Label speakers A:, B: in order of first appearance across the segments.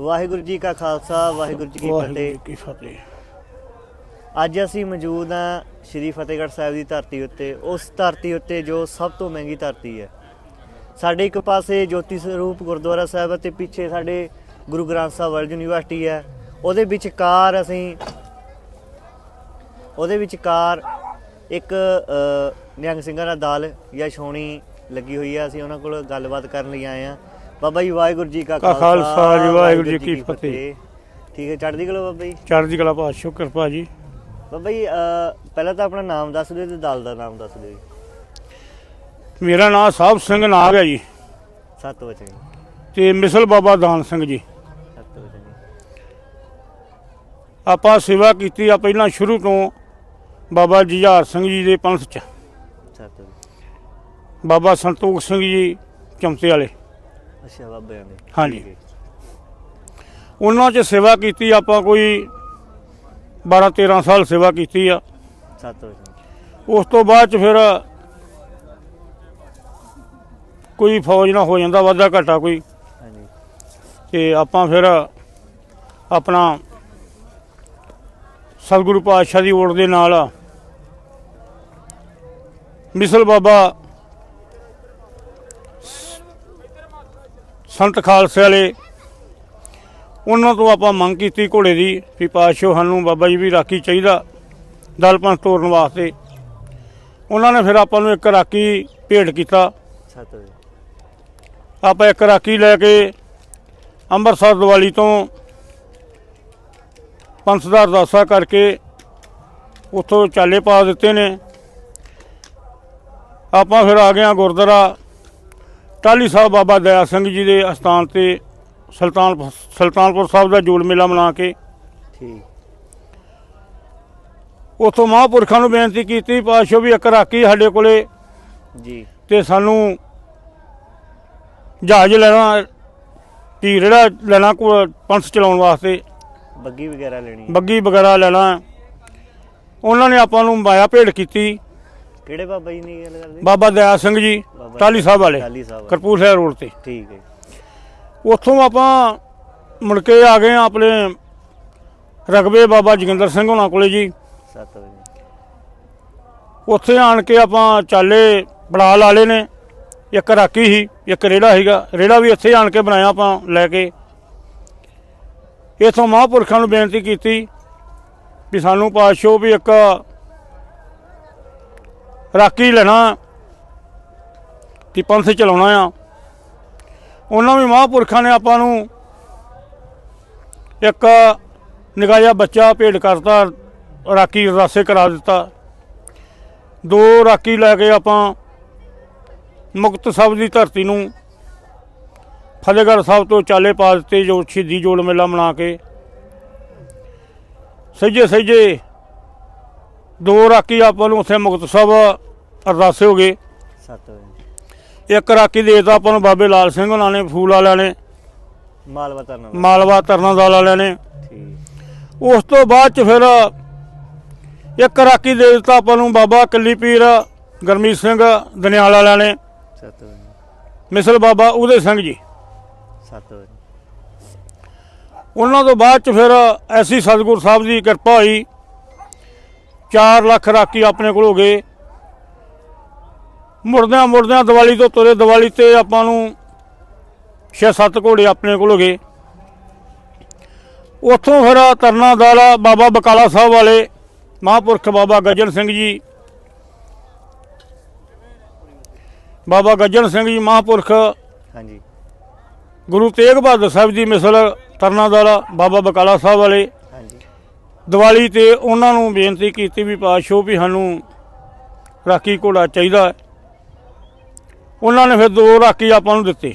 A: ਵਾਹਿਗੁਰੂ ਜੀ ਕਾ ਖਾਲਸਾ ਵਾਹਿਗੁਰੂ ਜੀ ਕੀ ਫਤਿਹ।
B: ਕੀ ਫਤਿਹ।
A: ਅੱਜ ਅਸੀਂ ਮੌਜੂਦ ਹਾਂ ਸ਼੍ਰੀ ਫਤਿਹਗੜ੍ਹ ਸਾਹਿਬ ਦੀ ਧਰਤੀ ਉੱਤੇ। ਉਸ ਧਰਤੀ ਉੱਤੇ ਜੋ ਸਭ ਤੋਂ ਮਹਿੰਗੀ ਧਰਤੀ ਹੈ। ਸਾਡੇ ਇੱਕ ਪਾਸੇ ਜੋਤੀ ਸਰੂਪ ਗੁਰਦੁਆਰਾ ਸਾਹਿਬ ਅਤੇ ਪਿੱਛੇ ਸਾਡੇ ਗੁਰੂ ਗ੍ਰੰਥ ਸਾਹਿਬ ਵਰਲਡ ਯੂਨੀਵਰਸਿਟੀ ਹੈ। ਉਹਦੇ ਵਿਚਕਾਰ ਅਸੀਂ ਉਹਦੇ ਵਿਚਕਾਰ ਇੱਕ ਅ, ਨਿਹੰਗ ਸਿੰਘਾਂ ਦਾ ਦਾਲ ਜਾਂ ਛਾਉਣੀ ਲੱਗੀ ਹੋਈ ਹੈ। ਅਸੀਂ ਉਹਨਾਂ ਕੋਲ ਗੱਲਬਾਤ ਕਰਨ ਲਈ ਆਏ ਹਾਂ। ਬਾਬਾ ਜੀ ਵਾਹਿਗੁਰੂ ਜੀ ਕਾ
B: ਖਾਲਸਾ ਜੀ, ਵਾਹਿਗੁਰੂ ਜੀ ਕੀ ਫਤਿਹ।
A: ਠੀਕ ਹੈ ਚੜ੍ਹਦੀ ਕਲਾ ਬਾਬਾ ਜੀ?
B: ਚੜ੍ਹਦੀ ਕਲਾ ਪਾਤਸ਼ਾਹ ਕਿਰਪਾ ਜੀ।
A: ਬਾਬਾ ਜੀ ਪਹਿਲਾਂ ਤਾਂ ਆਪਣਾ ਨਾਮ ਦੱਸ ਦਿਓ ਤੇ ਦਲ ਦਾ ਨਾਮ ਦੱਸ ਦਿਓ ਜੀ।
B: ਮੇਰਾ ਨਾਮ ਸਾਹਿਬ ਸਿੰਘ ਨਾਗ ਹੈ ਜੀ।
A: ਸੱਤ ਵਚਨ।
B: ਤੇ ਮਿਸਲ ਬਾਬਾ ਦਾਨ ਸਿੰਘ ਜੀ।
A: ਸੱਤ ਵਚਨ।
B: ਆਪਾਂ ਸੇਵਾ ਕੀਤੀ ਆ ਪਹਿਲਾਂ ਸ਼ੁਰੂ ਤੋਂ ਬਾਬਾ ਜੁਝਾਰ ਸਿੰਘ ਜੀ ਦੇ ਪੰਥ ਚ।
A: ਸੱਤ ਵਚਨ।
B: ਬਾਬਾ ਸੰਤੋਖ ਸਿੰਘ ਜੀ ਚਮਤੇ ਵਾਲੇ।
A: ਅੱਛਾ ਬਾਬਿਆਂ ਦੇ
B: ਹਾਂਜੀ। ਉਹਨਾਂ 'ਚ ਸੇਵਾ ਕੀਤੀ ਆਪਾਂ ਕੋਈ 12 13 ਸਾਲ ਸੇਵਾ ਕੀਤੀ ਆ।
A: ਸੱਤ
B: ਉਸ ਤੋਂ ਬਾਅਦ ਚ ਫਿਰ ਕੋਈ ਫੌਜ ਨਾ ਹੋ ਜਾਂਦਾ ਵਾਧਾ ਘਾਟਾ ਕੋਈ।
A: ਹਾਂਜੀ।
B: ਤੇ ਆਪਾਂ ਫਿਰ ਆਪਣਾ ਸਤਿਗੁਰੂ ਪਾਤਸ਼ਾਹ ਦੀ ਓਟ ਦੇ ਨਾਲ ਮਿਸਲ ਬਾਬਾ ਸੰਤ ਖਾਲਸੇ ਵਾਲੇ, ਉਹਨਾਂ ਤੋਂ ਆਪਾਂ ਮੰਗ ਕੀਤੀ ਘੋੜੇ ਦੀ ਵੀ ਪਾਤਸ਼ਾਹ ਸਾਨੂੰ ਬਾਬਾ ਜੀ ਵੀ ਰਾਖੀ ਚਾਹੀਦਾ ਦਲ ਪੰਥ ਤੋਰਨ ਵਾਸਤੇ। ਉਹਨਾਂ ਨੇ ਫਿਰ ਆਪਾਂ ਨੂੰ ਇੱਕ ਰਾਖੀ ਭੇਟ ਕੀਤਾ। ਆਪਾਂ ਇੱਕ ਰਾਖੀ ਲੈ ਕੇ ਅੰਮ੍ਰਿਤਸਰ ਦੀਵਾਲੀ ਤੋਂ ਪੰਥ ਦਾ ਅਰਦਾਸਾ ਕਰਕੇ ਉੱਥੋਂ ਚਾਲੇ ਪਾ ਦਿੱਤੇ ਨੇ। ਆਪਾਂ ਫਿਰ ਆ ਗਏ ਹਾਂ ਗੁਰਦੁਆਰਾ ਟਾਲੀ ਸਾਹਿਬ ਬਾਬਾ ਦਇਆ ਸਿੰਘ ਜੀ ਦੇ ਅਸਥਾਨ ਤੇ ਸੁਲਤਾਨ ਸੁਲਤਾਨਪੁਰ ਸਾਹਿਬ ਦਾ ਜੋੜ ਮੇਲਾ ਮਨਾ ਕੇ
A: ਠੀਕ।
B: ਉੱਥੋਂ ਮਹਾਂਪੁਰਖਾਂ ਨੂੰ ਬੇਨਤੀ ਕੀਤੀ ਪਾਤਸ਼ਾਹ ਵੀ ਇੱਕ ਰਾਖੀ ਸਾਡੇ ਕੋਲੇ
A: ਜੀ।
B: ਤੇ ਸਾਨੂੰ ਜਹਾਜ਼ ਲੈਣਾ ਧੀ ਜਿਹੜਾ ਲੈਣਾ ਕੋ- ਪੰਥ ਚਲਾਉਣ ਵਾਸਤੇ।
A: ਬੱਗੀ ਵਗੈਰਾ ਲੈਣੀ।
B: ਬੱਗੀ ਵਗੈਰਾ ਲੈਣਾ। ਉਹਨਾਂ ਨੇ ਆਪਾਂ ਨੂੰ ਮਾਇਆ ਭੇਟ ਕੀਤੀ।
A: ਕਿਹੜੇ ਬਾਬਾ ਜੀ ਦੀ ਗੱਲ ਕਰਦੇ?
B: ਬਾਬਾ ਦਇਆ ਸਿੰਘ ਜੀ
A: ਬਾਬਾ
B: ਟਾਲੀ ਸਾਹਿਬ ਵਾਲੇ
A: ਟਾਹਲੀ ਸਾਹਿਬ ਵਾਲੇ।
B: ਰੋਡ ਤੇ।
A: ਠੀਕ ਹੈ।
B: ਉੱਥੋਂ ਆਪਾਂ ਮੁੜ ਕੇ ਆ ਗਏ ਆਪਣੇ ਰਗਬੇ ਬਾਬਾ ਜੋਗਿੰਦਰ ਸਿੰਘ ਹੋਣਾ ਕੋਲੇ ਜੀ। ਉੱਥੇ ਆਣ ਕੇ ਆਪਾਂ ਚਾਲੇ ਬਣਾ ਲਾਲੇ ਨੇ ਇੱਕ ਰਾਕੀ ਸੀ ਇੱਕ ਰੇੜਾ ਸੀਗਾ। ਰੇੜਾ ਵੀ ਇੱਥੇ ਆਣ ਕੇ ਬਣਾਇਆ ਆਪਾਂ ਲੈ ਕੇ। ਇਥੋਂ ਮਹਾਂਪੁਰਖਾਂ ਨੂੰ ਬੇਨਤੀ ਕੀਤੀ ਵੀ ਸਾਨੂੰ ਪਾਤਸ਼ਾਹ ਵੀ ਇੱਕ ਰਾਕੀ ਲੈਣਾ ਤੇ ਪੰਥ ਚਲਾਉਣਾ ਆ। ਉਹਨਾਂ ਵੀ ਮਹਾਂਪੁਰਖਾਂ ਨੇ ਆਪਾਂ ਨੂੰ ਇੱਕ ਨਿੱਕਾ ਬੱਚਾ ਭੇਟ ਕਰਤਾ ਰਾਕੀ ਅਰਦਾਸੇ ਕਰਾ ਦਿੱਤਾ। ਦੋ ਰਾਕੀ ਲੈ ਕੇ ਆਪਾਂ ਮੁਕਤ ਸਾਹਿਬ ਦੀ ਧਰਤੀ ਨੂੰ ਫਤਿਹਗੜ੍ਹ ਸਾਹਿਬ ਤੋਂ ਚਾਲੇ ਪਾ ਦਿੱਤੇ ਜੋ ਸ਼ਹੀਦੀ ਜੋੜ ਮੇਲਾ ਮਨਾ ਕੇ। ਸਹਿਜੇ ਸਹਿਜੇ ਦੋ ਰਾਕੀ ਆਪਾਂ ਨੂੰ ਉੱਥੇ ਮੁਕਤ ਸਾਹਿਬ ਅਰਦਾਸੇ ਹੋ ਗਏ।
A: ਸੱਤ ਵਚਨ
B: ਇੱਕ ਰਾਕੀ ਦੇਤਾ ਆਪਾਂ ਨੂੰ ਬਾਬੇ ਲਾਲ ਸਿੰਘ ਉਹਨਾਂ ਨੇ ਫੂਲ ਵਾਲਿਆਂ ਨੇ।
A: ਮਾਲਵਾ ਤਰਨਾ
B: ਮਾਲਵਾ ਤਰਨਾ ਦਲ ਵਾਲਿਆਂ ਨੇ।
A: ਠੀਕ।
B: ਉਸ ਤੋਂ ਬਾਅਦ ਚ ਫਿਰ ਇੱਕ ਰਾਕੀ ਦੇ ਦਿੱਤਾ ਆਪਾਂ ਨੂੰ ਬਾਬਾ ਕੱਲੀ ਪੀਰ ਗਰਮੀਤ ਸਿੰਘ ਦਨਿਆਲ ਵਾਲਿਆਂ ਨੇ।
A: ਸੱਤ
B: ਮਿਸਲ ਬਾਬਾ ਉਹਦੇ ਸਿੰਘ ਜੀ।
A: ਸੱਤ ਵਚਨ
B: ਉਹਨਾਂ ਤੋਂ ਬਾਅਦ ਚ ਫਿਰ ਐਸੀ ਸਤਿਗੁਰ ਸਾਹਿਬ ਦੀ ਕਿਰਪਾ ਹੋਈ। 4 ਲੱਖ ਰਾਕੀ ਆਪਣੇ ਕੋਲ ਹੋ ਗਏ। ਮੁੜਦਿਆਂ ਮੁੜਦਿਆਂ ਦੀਵਾਲੀ ਤੋਂ ਤੁਰੇ ਦੀਵਾਲੀ ਤੇ ਆਪਾਂ ਨੂੰ 6-7 ਘੋੜੇ ਆਪਣੇ ਕੋਲ ਹੋ ਗਏ। ਉੱਥੋਂ ਫਿਰ ਤਰਨਾ ਦਾਲਾ ਬਾਬਾ ਬਕਾਲਾ ਸਾਹਿਬ ਵਾਲੇ ਮਹਾਂਪੁਰਖ ਬਾਬਾ ਗੱਜਣ ਸਿੰਘ ਜੀ। ਬਾਬਾ ਗੱਜਣ ਸਿੰਘ ਜੀ ਮਹਾਂਪੁਰਖ
A: ਹਾਂਜੀ।
B: ਗੁਰੂ ਤੇਗ ਬਹਾਦਰ ਸਾਹਿਬ ਦੀ ਮਿਸਲ ਤਰਨਾ ਦਾਲਾ ਬਾਬਾ ਬਕਾਲਾ ਸਾਹਿਬ ਵਾਲੇ। ਦੀਵਾਲੀ ਤੇ ਉਹਨਾਂ ਨੂੰ ਬੇਨਤੀ ਕੀਤੀ ਵੀ ਪਾਤਸ਼ਾਹ ਵੀ ਸਾਨੂੰ ਰਾਖੀ ਘੋੜਾ ਚਾਹੀਦਾ ਉਹਨਾਂ ਨੇ ਫਿਰ ਦੋ ਰਾਖੀ ਆਪਾਂ ਨੂੰ ਦਿੱਤੇ।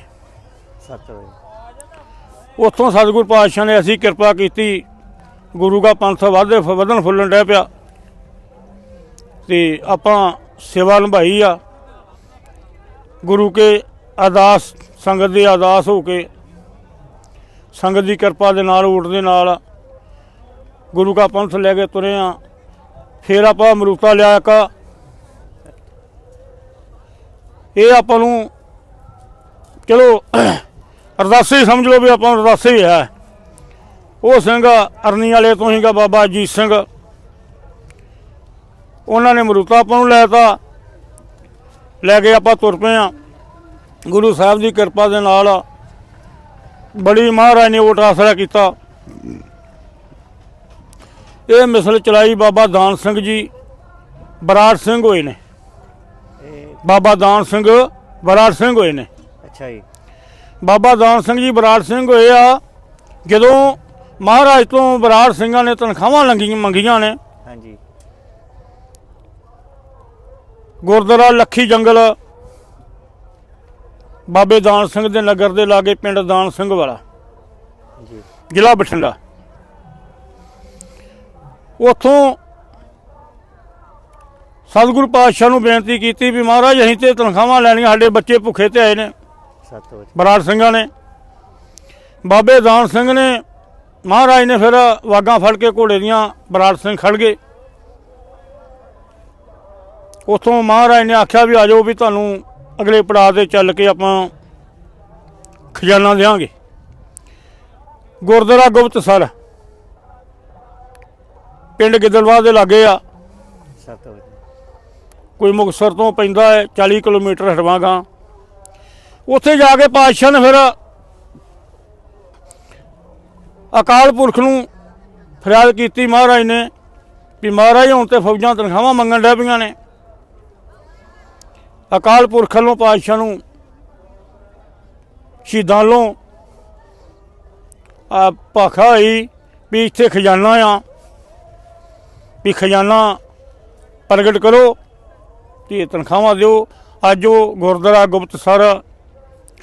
B: ਉੱਥੋਂ ਸਤਿਗੁਰ ਪਾਤਸ਼ਾਹ ਨੇ ਅਸੀਂ ਕਿਰਪਾ ਕੀਤੀ, ਗੁਰੂ ਦਾ ਪੰਥ ਵਾਧੇ ਵਧਣ ਫੁੱਲਣ ਡਿਆ ਪਿਆ। ਤੇ ਆਪਾਂ ਸੇਵਾ ਨਿਭਾਈ ਆ। ਗੁਰੂ ਕੇ ਅਰਦਾਸ, ਸੰਗਤ ਦੇ ਅਰਦਾਸ ਹੋ ਕੇ ਸੰਗਤ ਦੀ ਕਿਰਪਾ ਦੇ ਨਾਲ ਊਟ ਦੇ ਨਾਲ ਗੁਰੂ ਕਾ ਪੰਥ ਲੈ ਕੇ ਤੁਰੇ ਆ। ਫਿਰ ਆਪਾਂ ਅਮਰੂਤਾ ਲਿਆ ਇੱਕ ਇਹ ਆਪਾਂ ਨੂੰ, ਚਲੋ, ਅਰਦਾਸੇ ਹੀ ਸਮਝ ਲਓ ਵੀ ਆਪਾਂ ਨੂੰ ਅਰਦਾਸੇ ਹੀ। ਹੈ ਉਹ ਸਿੰਘ ਅਰਨੀ ਵਾਲੇ ਤੋਂ ਹੀਗਾ ਬਾਬਾ ਅਜੀਤ ਸਿੰਘ। ਉਹਨਾਂ ਨੇ ਮਰੂਤਾ ਆਪਾਂ ਨੂੰ ਲੈ ਤਾ ਲੈ ਕੇ ਆਪਾਂ ਤੁਰ ਪਏ ਆ। ਗੁਰੂ ਸਾਹਿਬ ਦੀ ਕਿਰਪਾ ਦੇ ਨਾਲ ਬੜੀ ਮਹਾਰਾਜ ਨੇ ਓਟ ਆਸਰਾ ਕੀਤਾ। ਇਹ ਮਿਸਲ ਚਲਾਈ ਬਾਬਾ ਦਾਨ ਸਿੰਘ ਜੀ ਬਰਾੜ ਸਿੰਘ ਹੋਏ ਨੇ। ਬਾਬਾ ਦਾਨ ਸਿੰਘ ਬਰਾੜ ਸਿੰਘ ਹੋਏ ਨੇ।
A: ਅੱਛਾ ਜੀ।
B: ਬਾਬਾ ਦਾਨ ਸਿੰਘ ਜੀ ਬਰਾੜ ਸਿੰਘ ਹੋਏ ਆ। ਜਦੋਂ ਮਹਾਰਾਜ ਤੋਂ ਬਰਾੜ ਸਿੰਘਾਂ ਨੇ ਤਨਖਾਹਾਂ ਲੰਗੀਆਂ ਮੰਗੀਆਂ ਨੇ
A: ਹਾਂਜੀ।
B: ਗੁਰਦੁਆਰਾ ਲੱਖੀ ਜੰਗਲ ਬਾਬੇ ਦਾਨ ਸਿੰਘ ਦੇ ਨਗਰ ਦੇ ਲਾਗੇ ਪਿੰਡ ਦਾਨ ਸਿੰਘ ਵਾਲਾ
A: ਜੀ।
B: ਜ਼ਿਲ੍ਹਾ ਬਠਿੰਡਾ। ਉਥੋਂ ਸਤਿਗੁਰੂ ਪਾਤਸ਼ਾਹ ਨੂੰ ਬੇਨਤੀ ਕੀਤੀ ਵੀ ਮਹਾਰਾਜ ਅਸੀਂ ਤੇ ਤਨਖਾਹਾਂ ਲੈਣੀਆਂ ਸਾਡੇ ਬੱਚੇ ਭੁੱਖੇ ਤੇ ਆਏ ਨੇ। ਬਰਾੜ ਸਿੰਘਾਂ ਨੇ ਬਾਬੇ ਦਾਨ ਸਿੰਘ ਨੇ ਮਹਾਰਾਜ ਨੇ ਫਿਰ ਵਾਗਾਂ ਫੜ ਕੇ ਘੋੜੇ ਦੀਆਂ ਬਰਾੜ ਸਿੰਘ ਖੜ ਗਏ। ਉਥੋਂ ਮਹਾਰਾਜ ਨੇ ਆਖਿਆ ਵੀ ਆਜੋ ਵੀ ਤੁਹਾਨੂੰ ਅਗਲੇ ਪੜਾਅ ਤੇ ਚੱਲ ਕੇ ਆਪਾਂ ਖਜ਼ਾਨਾ ਦੇਵਾਂਗੇ ਗੁਰਦੁਆਰਾ ਗੁਪਤਸਰ ਪਿੰਡ ਗਿੱਦੜਵਾਹ ਦੇ ਲਾਗੇ ਆ।
A: ਸੱਤ ਵਜੇ।
B: ਕੋਈ ਮੁਕਤਸਰ ਤੋਂ ਪੈਂਦਾ ਹੈ 40 ਕਿਲੋਮੀਟਰ ਹਟਵਾਂਗਾ ਉੱਥੇ ਜਾ ਕੇ ਪਾਤਸ਼ਾਹ ਨੇ ਫਿਰ ਅਕਾਲ ਪੁਰਖ ਨੂੰ ਫਰਿਆਦ ਕੀਤੀ ਮਹਾਰਾਜ ਨੇ ਵੀ ਮਹਾਰਾਜ ਹੁਣ ਤੇ ਫੌਜਾਂ ਤਨਖਾਹਾਂ ਮੰਗਣ ਡੈ ਪਈਆਂ ਨੇ। ਅਕਾਲ ਪੁਰਖ ਵੱਲੋਂ ਪਾਤਸ਼ਾਹ ਨੂੰ ਸ਼ਹੀਦਾਂ ਵੱਲੋਂ ਆ ਭਾਖਾ ਹੋਈ ਵੀ ਇੱਥੇ ਖਜ਼ਾਨਾ ਆ। ਵੀ ਖਜ਼ਾਨਾ ਪ੍ਰਗਟ ਕਰੋ ਤੇ ਤਨਖਾਹਾਂ ਦਿਓ। ਅੱਜ ਉਹ ਗੁਰਦੁਆਰਾ ਗੁਪਤ ਸਰ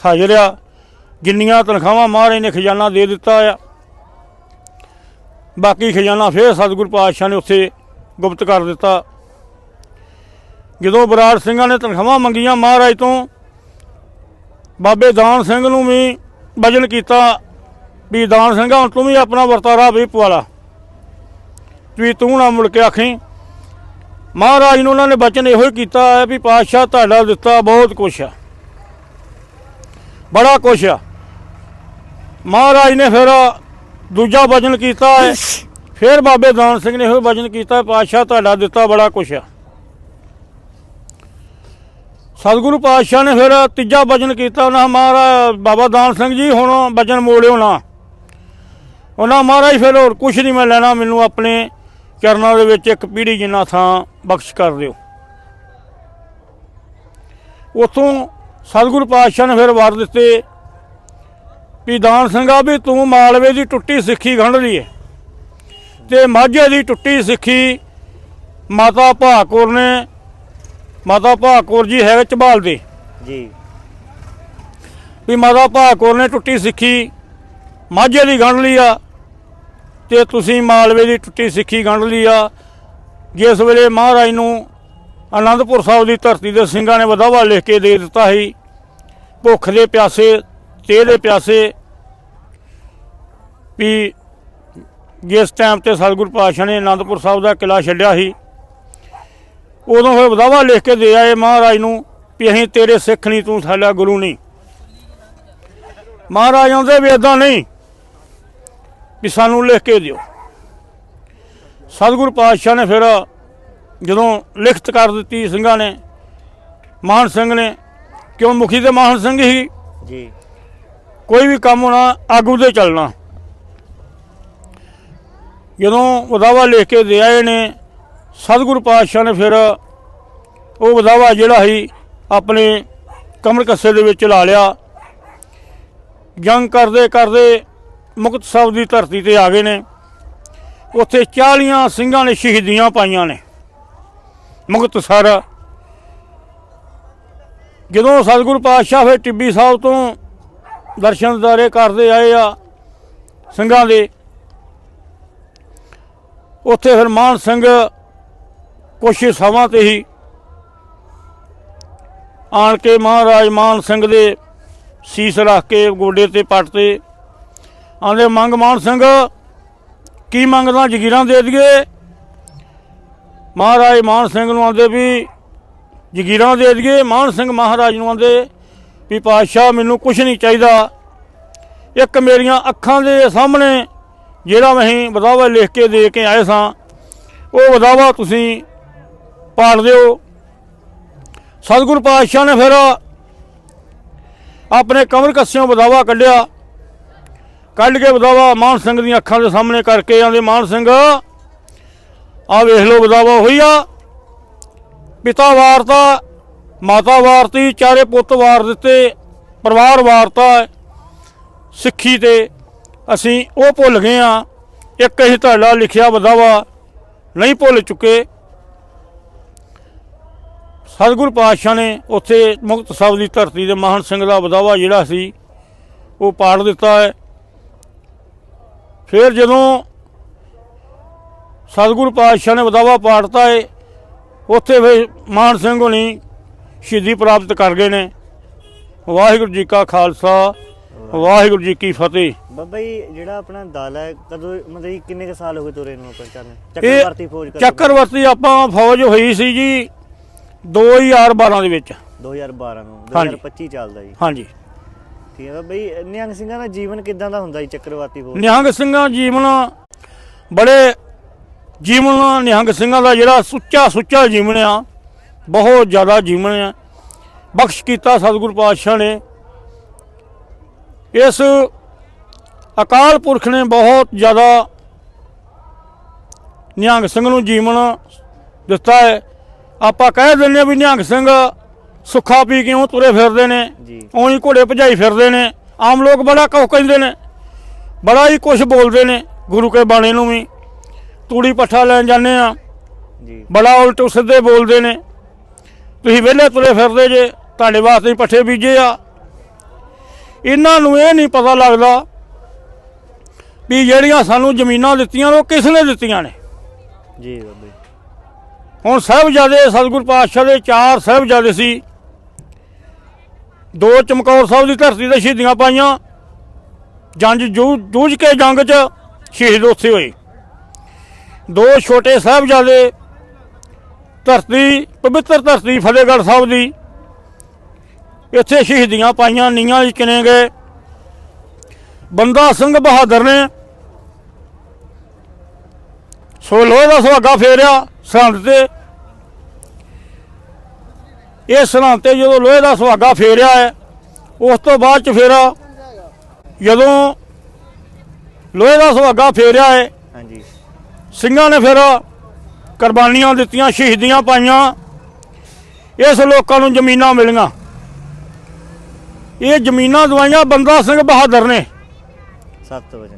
B: ਹਾਜ਼ਰ ਆ। ਜਿੰਨੀਆਂ ਤਨਖਾਹਾਂ ਮਹਾਰਾਜ ਨੇ ਖਜ਼ਾਨਾ ਦੇ ਦਿੱਤਾ ਆ। ਬਾਕੀ ਖਜ਼ਾਨਾ ਫੇਰ ਸਤਿਗੁਰ ਪਾਤਸ਼ਾਹ ਨੇ ਉੱਥੇ ਗੁਪਤ ਕਰ ਦਿੱਤਾ। ਜਦੋਂ ਬਰਾੜ ਸਿੰਘਾਂ ਨੇ ਤਨਖਾਹਾਂ ਮੰਗੀਆਂ ਮਹਾਰਾਜ ਤੋਂ, ਬਾਬੇ ਦਾਨ ਸਿੰਘ ਨੂੰ ਵੀ ਵਜਨ ਕੀਤਾ ਵੀ ਦਾਨ ਸਿੰਘਾਂ ਹੁਣ ਤੂੰ ਵੀ ਆਪਣਾ ਵਰਤਾਰਾ ਵੀ ਪਵਾਲਾ ਵੀ ਤੂੰ ਨਾ ਮੁੜ ਕੇ ਆਖੀ। ਮਹਾਰਾਜ ਨੂੰ ਉਹਨਾਂ ਨੇ ਬਚਨ ਇਹੋ ਹੀ ਕੀਤਾ ਹੈ ਵੀ ਪਾਤਸ਼ਾਹ ਤੁਹਾਡਾ ਦਿੱਤਾ ਬਹੁਤ ਕੁਛ ਆ। ਬੜਾ ਕੁਛ ਆ। ਮਹਾਰਾਜ ਨੇ ਫਿਰ ਦੂਜਾ ਵਚਨ ਕੀਤਾ ਹੈ। ਫਿਰ ਬਾਬੇ ਦਾਨ ਸਿੰਘ ਨੇ ਇਹੋ ਵਚਨ ਕੀਤਾ ਪਾਤਸ਼ਾਹ ਤੁਹਾਡਾ ਦਿੱਤਾ ਬੜਾ ਕੁਛ ਆ। ਸਤਿਗੁਰੂ ਪਾਤਸ਼ਾਹ ਨੇ ਫਿਰ ਤੀਜਾ ਵਚਨ ਕੀਤਾ, ਉਹਨਾਂ ਮਹਾਰਾਜ, ਬਾਬਾ ਦਾਨ ਸਿੰਘ ਜੀ, ਹੁਣ ਵਚਨ ਮੋੜਿਓ ਨਾ। ਉਹਨਾਂ ਮਹਾਰਾਜ ਫਿਰ ਹੋਰ ਕੁਛ ਨਹੀਂ ਮੈਂ ਲੈਣਾ, ਮੈਨੂੰ ਆਪਣੇ ਚਰਨਾਂ ਦੇ ਵਿੱਚ ਇੱਕ ਪੀੜੀ ਜਿੰਨਾ ਥਾਂ ਬਖਸ਼ ਕਰ ਦਿਓ। ਉਥੋਂ ਸਤਿਗੁਰੂ ਪਾਤਸ਼ਾਹ ਨੇ ਫਿਰ ਵਰ ਦਿੱਤੇ ਵੀ ਦਾਨ ਸਿੰਘਾ ਵੀ ਤੂੰ ਮਾਲਵੇ ਦੀ ਟੁੱਟੀ ਸਿੱਖੀ ਗੰਢ ਲਈ ਹੈ ਤੇ ਮਾਝੇ ਦੀ ਟੁੱਟੀ ਸਿੱਖੀ ਮਾਤਾ ਭਾਕੁਰ ਨੇ ਮਾਤਾ ਭਾਕੁਰ ਜੀ ਹੈ ਝਬਾਲ ਦੇ।
A: ਜੀ।
B: ਵੀ ਮਾਤਾ ਭਾਕੁਰ ਨੇ ਟੁੱਟੀ ਸਿੱਖੀ ਮਾਝੇ ਦੀ ਗੰਢ ਲਈ ਆ ਤੇ ਤੁਸੀਂ ਮਾਲਵੇ ਦੀ ਟੁੱਟੀ ਸਿੱਖੀ ਗੰਢ ਲਈ ਆ। ਜਿਸ ਵੇਲੇ ਮਹਾਰਾਜ ਨੂੰ ਆਨੰਦਪੁਰ ਸਾਹਿਬ ਦੀ ਧਰਤੀ ਦੇ ਸਿੰਘਾਂ ਨੇ ਵਧਾਵਾ ਲਿਖ ਕੇ ਦੇ ਦਿੱਤਾ ਸੀ, ਭੁੱਖ ਦੇ ਪਿਆਸੇ ਤੇ ਦੇ ਪਿਆਸੇ, ਵੀ ਜਿਸ ਟਾਈਮ ਤੇ ਸਤਿਗੁਰੂ ਪਾਤਸ਼ਾਹ ਨੇ ਆਨੰਦਪੁਰ ਸਾਹਿਬ ਦਾ ਕਿਲਾ ਛੱਡਿਆ ਸੀ, ਉਦੋਂ ਫਿਰ ਵਧਾਵਾ ਲਿਖ ਕੇ ਦੇ ਆਏ ਮਹਾਰਾਜ ਨੂੰ ਵੀ ਅਸੀਂ ਤੇਰੇ ਸਿੱਖ ਨਹੀਂ, ਤੂੰ ਸਾਡਾ ਗੁਰੂ ਨਹੀਂ। ਮਹਾਰਾਜ ਆਉਂਦੇ ਵੀ ਇਦਾਂ ਨਹੀਂ। ਵੀ ਸਾਨੂੰ ਲਿਖ ਕੇ ਦਿਓ। ਸਤਿਗੁਰੂ ਪਾਤਸ਼ਾਹ ਨੇ ਫਿਰ ਜਦੋਂ ਲਿਖਤ ਕਰ ਦਿੱਤੀ ਸਿੰਘਾਂ ਨੇ ਮਾਨ ਸਿੰਘ ਨੇ ਕਿਉਂ ਮੁਖੀ ਤੇ ਮਾਨ ਸਿੰਘ ਹੀ?
A: ਜੀ।
B: ਕੋਈ ਵੀ ਕੰਮ ਹੋਣਾ ਆਗੂ ਦੇ ਚੱਲਣਾ। ਜਦੋਂ ਵਧਾਵਾ ਲਿਖ ਕੇ ਦੇ ਆਏ ਨੇ ਸਤਿਗੁਰੂ ਪਾਤਸ਼ਾਹ ਨੇ ਫਿਰ ਉਹ ਵਧਾਵਾ ਜਿਹੜਾ ਸੀ ਆਪਣੇ ਕਮਰ ਕੱਸੇ ਦੇ ਵਿੱਚ ਲਾ ਲਿਆ। ਜੰਗ ਕਰਦੇ ਕਰਦੇ ਮੁਕਤ ਸਾਹਿਬ ਦੀ ਧਰਤੀ ਤੇ ਆ ਗਏ ਨੇ। ਉੱਥੇ 40 ਸਿੰਘਾਂ ਨੇ ਸ਼ਹੀਦੀਆਂ ਪਾਈਆਂ ਨੇ। ਮੁਕਤਸਰ ਜਦੋਂ ਸਤਿਗੁਰੂ ਪਾਤਸ਼ਾਹ ਫਿਰ ਟਿੱਬੀ ਸਾਹਿਬ ਤੋਂ ਦਰਸ਼ਨ ਦਾਰੇ ਕਰਦੇ ਆਏ ਆ ਸਿੰਘਾਂ ਦੇ, ਉੱਥੇ ਫਿਰ ਮਾਨ ਸਿੰਘ ਕੁਛ ਸਮਾਂ ਤੇ ਹੀ ਆਣ ਕੇ ਮਹਾਰਾਜ ਮਾਨ ਸਿੰਘ ਦੇ ਸੀਸ ਰੱਖ ਕੇ ਗੋਡੇ ਤੇ ਪੱਟ ਤੇ ਆਂਦੇ, ਮੰਗ ਮਾਨ ਸਿੰਘ, ਕੀ ਮੰਗਦਾ ਜਗੀਰਾਂ ਦੇ ਦਈਏ? ਮਹਾਰਾਜ ਮਾਨ ਸਿੰਘ ਨੂੰ ਆਂਦੇ ਵੀ ਜਗੀਰਾਂ ਦੇ ਦਈਏ? ਮਾਨ ਸਿੰਘ ਮਹਾਰਾਜ ਨੂੰ ਆਂਦੇ ਵੀ, ਪਾਤਸ਼ਾਹ, ਮੈਨੂੰ ਕੁਝ ਨਹੀਂ ਚਾਹੀਦਾ। ਇੱਕ ਮੇਰੀਆਂ ਅੱਖਾਂ ਦੇ ਸਾਹਮਣੇ ਜਿਹੜਾ ਅਸੀਂ ਵਧਾਵਾ ਲਿਖ ਕੇ ਦੇ ਕੇ ਆਏ ਸਾਂ, ਉਹ ਵਧਾਵਾ ਤੁਸੀਂ ਪਾੜ ਦਿਓ। ਸਤਿਗੁਰ ਪਾਤਸ਼ਾਹ ਨੇ ਫਿਰ ਆਪਣੇ ਕਮਰ ਕੱਸਿਓਂ ਵਧਾਵਾ ਕੱਢਿਆ। ਕੱਢ ਕੇ ਵਧਾਵਾ ਮਾਨ ਸਿੰਘ ਦੀਆਂ ਅੱਖਾਂ ਦੇ ਸਾਹਮਣੇ ਕਰਕੇ ਆਂਦੇ, ਮਾਨ ਸਿੰਘ ਆ ਵੇਖ ਲਓ ਵਧਾਵਾ ਹੋਈ ਆ। ਪਿਤਾ ਵਾਰਤਾ, ਮਾਤਾ ਵਾਰਤੀ, ਚਾਰੇ ਪੁੱਤ ਵਾਰ ਦਿੱਤੇ, ਪਰਿਵਾਰ ਵਾਰਤਾ ਸਿੱਖੀ ਤੇ ਅਸੀਂ ਉਹ ਭੁੱਲ ਗਏ ਆ। ਇੱਕ ਅਸੀਂ ਤੁਹਾਡਾ ਲਿਖਿਆ ਵਧਾਵਾ ਨਹੀਂ ਭੁੱਲ ਚੁੱਕੇ। ਸਤਿਗੁਰ ਪਾਤਸ਼ਾਹ ਨੇ ਉੱਥੇ ਮੁਕਤ ਸਾਹਿਬ ਦੀ ਧਰਤੀ ਦੇ ਮਹਾਨ ਸਿੰਘ ਦਾ ਵਧਾਵਾ ਜਿਹੜਾ ਸੀ, ਉਹ ਪਾੜ ਦਿੱਤਾ ਹੈ। ਫਿਰ ਜਦੋਂ ਸਤਿਗੁਰ ਪਾਤਸ਼ਾਹ ਨੇ ਵਧਾਵਾ ਪਾੜਤਾ ਹੈ ਉੱਥੇ ਫਿਰ ਮਾਨ ਸਿੰਘ ਹੋਣੀ ਸ਼ਹੀਦੀ ਪ੍ਰਾਪਤ ਕਰ ਗਏ ਨੇ। ਵਾਹਿਗੁਰੂ ਜੀ ਕਾ ਖਾਲਸਾ ਵਾਹਿਗੁਰੂ ਜੀ ਕੀ ਫਤਿਹ।
A: ਬਾਬਾ ਜੀ ਜਿਹੜਾ ਆਪਣਾ ਦਲ ਹੈ ਕਦੋਂ ਮਤਲਬ ਕਿੰਨੇ ਕੁ ਸਾਲ ਹੋ ਗਏ ਤੁਰੇ ਨੂੰ
B: ਇਹ
A: ਚੱਕਰਵਰਤੀ ਫੌਜ?
B: ਚੱਕਰਵਰਤੀ ਆਪਾਂ ਫੌਜ ਹੋਈ ਸੀ ਜੀ 2012 ਦੇ ਵਿੱਚ।
A: 2012 ਨੂੰ
B: ਹਾਂਜੀ।
A: 2025 ਚੱਲਦਾ ਜੀ।
B: ਹਾਂਜੀ।
A: ਠੀਕ ਹੈ ਬਾਬਾ ਨਿਹੰਗ ਸਿੰਘਾਂ ਦਾ ਜੀਵਨ ਕਿਦਾਂ ਦਾ ਹੁੰਦਾ ਜੀ ਚੱਕਰਵਰਤੀ ਫੌਜ
B: ਨਿਹੰਗ ਸਿੰਘਾਂ ਜੀਵਨ ਬੜੇ ਜੀਵਨ ਨਿਹੰਗ ਸਿੰਘਾਂ ਦਾ ਜਿਹੜਾ ਸੁੱਚਾ ਸੁੱਚਾ ਜੀਵਨ ਆ, ਬਹੁਤ ਜ਼ਿਆਦਾ ਜੀਵਨ ਆ। ਬਖਸ਼ ਕੀਤਾ ਸਤਿਗੁਰੂ ਪਾਤਸ਼ਾਹ ਨੇ। ਇਸ ਅਕਾਲ ਪੁਰਖ ਨੇ ਬਹੁਤ ਜ਼ਿਆਦਾ ਨਿਹੰਗ ਸਿੰਘ ਨੂੰ ਜੀਵਨ ਦਿੱਤਾ ਹੈ। ਆਪਾਂ ਕਹਿ ਦਿੰਦੇ ਹਾਂ ਵੀ ਨਿਹੰਗ ਸਿੰਘ ਸੁੱਖਾ ਪੀ ਕੇ ਉਹ ਤੁਰੇ ਫਿਰਦੇ ਨੇ
A: ਜੀ।
B: ਉਹੀ ਘੋੜੇ ਭਜਾਈ ਫਿਰਦੇ ਨੇ ਆਮ ਲੋਕ ਬੜਾ ਕੁਝ ਕਹਿੰਦੇ ਨੇ ਬੜਾ ਹੀ ਕੁਝ ਬੋਲਦੇ ਨੇ ਗੁਰੂ ਕੇ ਬਾਣੇ ਨੂੰ ਵੀ। ਤੂੜੀ ਪੱਠਾ ਲੈਣ ਜਾਂਦੇ ਆ
A: ਜੀ।
B: ਬੜਾ ਉਲਟ ਸਿੱਧੇ ਬੋਲਦੇ ਨੇ। ਤੁਸੀਂ ਵਿਹਲੇ ਤੁਰੇ ਫਿਰਦੇ ਜੇ ਤੁਹਾਡੇ ਵਾਸਤੇ ਪੱਠੇ ਬੀਜੇ ਆ। ਇਹਨਾਂ ਨੂੰ ਇਹ ਨਹੀਂ ਪਤਾ ਲੱਗਦਾ ਵੀ ਜਿਹੜੀਆਂ ਸਾਨੂੰ ਜ਼ਮੀਨਾਂ ਦਿੱਤੀਆਂ ਉਹ ਕਿਸ ਨੇ ਦਿੱਤੀਆਂ ਨੇ।
A: ਜੀ ਬਾਬਾ
B: ਹੁਣ ਸਾਹਿਬਜ਼ਾਦੇ ਸਤਿਗੁਰ ਪਾਤਸ਼ਾਹ ਦੇ ਚਾਰ ਸਾਹਿਬਜ਼ਾਦੇ ਸੀ ਦੋ ਚਮਕੌਰ ਸਾਹਿਬ ਦੀ ਧਰਤੀ ਤੇ ਸ਼ਹੀਦੀਆਂ ਪਾਈਆਂ। ਜੰਜ ਜੂ- ਜੂਝ ਕੇ ਜੰਗ 'ਚ ਸ਼ਹੀਦ ਉੱਥੇ ਹੋਏ। ਦੋ ਛੋਟੇ ਸਾਹਿਬਜ਼ਾਦੇ ਧਰਤੀ, ਪਵਿੱਤਰ ਧਰਤੀ ਫਤਿਹਗੜ੍ਹ ਸਾਹਿਬ ਦੀ। ਇੱਥੇ ਸ਼ਹੀਦੀਆਂ ਪਾਈਆਂ ਨੀਆਂ 'ਚ ਕਿਨੇ ਗਏ। ਬੰਦਾ ਸਿੰਘ ਬਹਾਦਰ ਨੇ ਸੋ ਲੋਹੇ ਦਾ ਸੁਹਾਗਾ ਫੇਰਿਆ, ਸਰਹੰਦ ਤੇ ਇਹ ਸਰਹੰਦ ਤੇ ਜਦੋਂ ਲੋਹੇ ਦਾ ਸੁਹਾਗਾ ਫੇਰਿਆ ਹੈ ਉਸ ਤੋਂ ਬਾਅਦ ਚ ਫੇਰਾ ਜਦੋਂ ਲੋਹੇ ਦਾ ਸੁਹਾਗਾ ਫੇਰਿਆ ਹੈ
A: ਹਾਂਜੀ।
B: ਸਿੰਘਾਂ ਨੇ ਫਿਰ ਕੁਰਬਾਨੀਆਂ ਦਿੱਤੀਆਂ ਸ਼ਹੀਦੀਆਂ ਪਾਈਆਂ ਇਸ ਲੋਕਾਂ ਨੂੰ ਜ਼ਮੀਨਾਂ ਮਿਲੀਆਂ। ਇਹ ਜ਼ਮੀਨਾਂ ਦਵਾਈਆਂ ਬੰਦਾ ਸਿੰਘ ਬਹਾਦਰ ਨੇ।
A: ਸੱਤ ਵਜੇ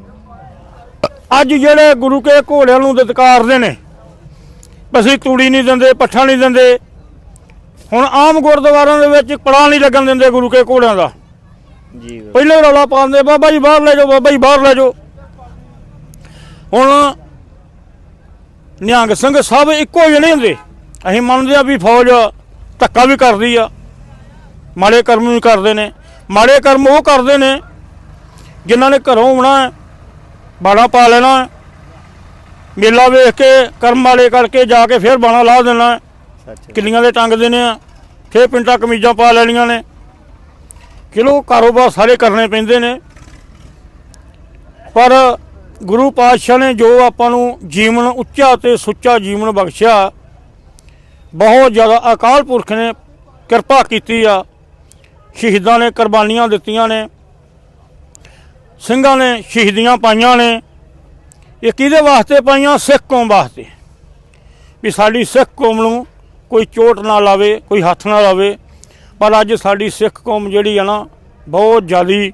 B: ਅੱਜ ਜਿਹੜੇ ਗੁਰੂ ਕੇ ਘੋੜਿਆਂ ਨੂੰ ਦਤਕਾਰਦੇ ਨੇ ਅਸੀਂ ਤੂੜੀ ਨਹੀਂ ਦਿੰਦੇ ਪੱਠਾ ਨਹੀਂ ਦਿੰਦੇ ਹੁਣ ਆਮ ਗੁਰਦੁਆਰਿਆਂ ਦੇ ਵਿੱਚ ਕੜਾ ਨਹੀਂ ਲੱਗਣ ਦਿੰਦੇ ਗੁਰੂ ਕੇ ਘੋੜਿਆਂ ਦਾ।
A: ਜੀ
B: ਪਹਿਲੇ ਰੌਲਾ ਪਾਉਂਦੇ ਬਾਬਾ ਜੀ ਬਾਹਰ ਲੈ ਜਾਓ ਬਾਬਾ ਜੀ ਬਾਹਰ ਲੈ ਜਾਓ। ਹੁਣ ਨਿਹੰਗ ਸਿੰਘ ਸਭ ਇੱਕੋ ਜਿਹੇ ਨਹੀਂ ਹੁੰਦੇ। ਅਸੀਂ ਮੰਨਦੇ ਆ ਵੀ ਫੌਜ ਧੱਕਾ ਵੀ ਕਰਦੀ ਆ। ਮਾੜੇ ਕਰਮ ਵੀ ਕਰਦੇ ਨੇ। ਮਾੜੇ ਕਰਮ ਉਹ ਕਰਦੇ ਨੇ ਜਿਨ੍ਹਾਂ ਨੇ ਘਰੋਂ ਆਉਣਾ ਬਾਣਾ ਪਾ ਲੈਣਾ ਮੇਲਾ ਵੇਖ ਕੇ ਕਰਮ ਵਾਲੇ ਕਰਕੇ ਜਾ ਕੇ ਫਿਰ ਬਾਣਾ ਲਾ ਦੇਣਾ ਕਿੱਲੀਆਂ ਦੇ ਟੰਗ ਦੇਣੇ ਆ, ਫੇਰ ਪਿੰਟਾ ਕਮੀਜ਼ਾਂ ਪਾ ਲੈਣੀਆਂ ਨੇ। ਕਿਲੋ ਕਾਰੋਬਾਰ ਸਾਰੇ ਕਰਨੇ ਪੈਂਦੇ ਨੇ। ਪਰ ਗੁਰੂ ਪਾਤਸ਼ਾਹ ਨੇ ਜੋ ਆਪਾਂ ਨੂੰ ਜੀਵਨ ਉੱਚਾ ਤੇ ਸੁੱਚਾ ਜੀਵਨ ਬਖਸ਼ਿਆ, ਬਹੁਤ ਜ਼ਿਆਦਾ ਅਕਾਲ ਪੁਰਖ ਨੇ ਕਿਰਪਾ ਕੀਤੀ ਆ। ਸ਼ਹੀਦਾਂ ਨੇ ਕੁਰਬਾਨੀਆਂ ਦਿੱਤੀਆਂ ਨੇ। ਸਿੰਘਾਂ ਨੇ ਸ਼ਹੀਦੀਆਂ ਪਾਈਆਂ ਨੇ। ਇਹ ਕਿਹਦੇ ਵਾਸਤੇ ਪਾਈਆਂ? ਸਿੱਖ ਕੌਮ ਵਾਸਤੇ। ਵੀ ਸਾਡੀ ਸਿੱਖ ਕੌਮ ਨੂੰ ਕੋਈ ਚੋਟ ਨਾ ਲਾਵੇ ਕੋਈ ਹੱਥ ਨਾ ਲਾਵੇ। ਪਰ ਅੱਜ ਸਾਡੀ ਸਿੱਖ ਕੌਮ ਜਿਹੜੀ ਆ ਨਾ ਬਹੁਤ ਜ਼ਿਆਦੀ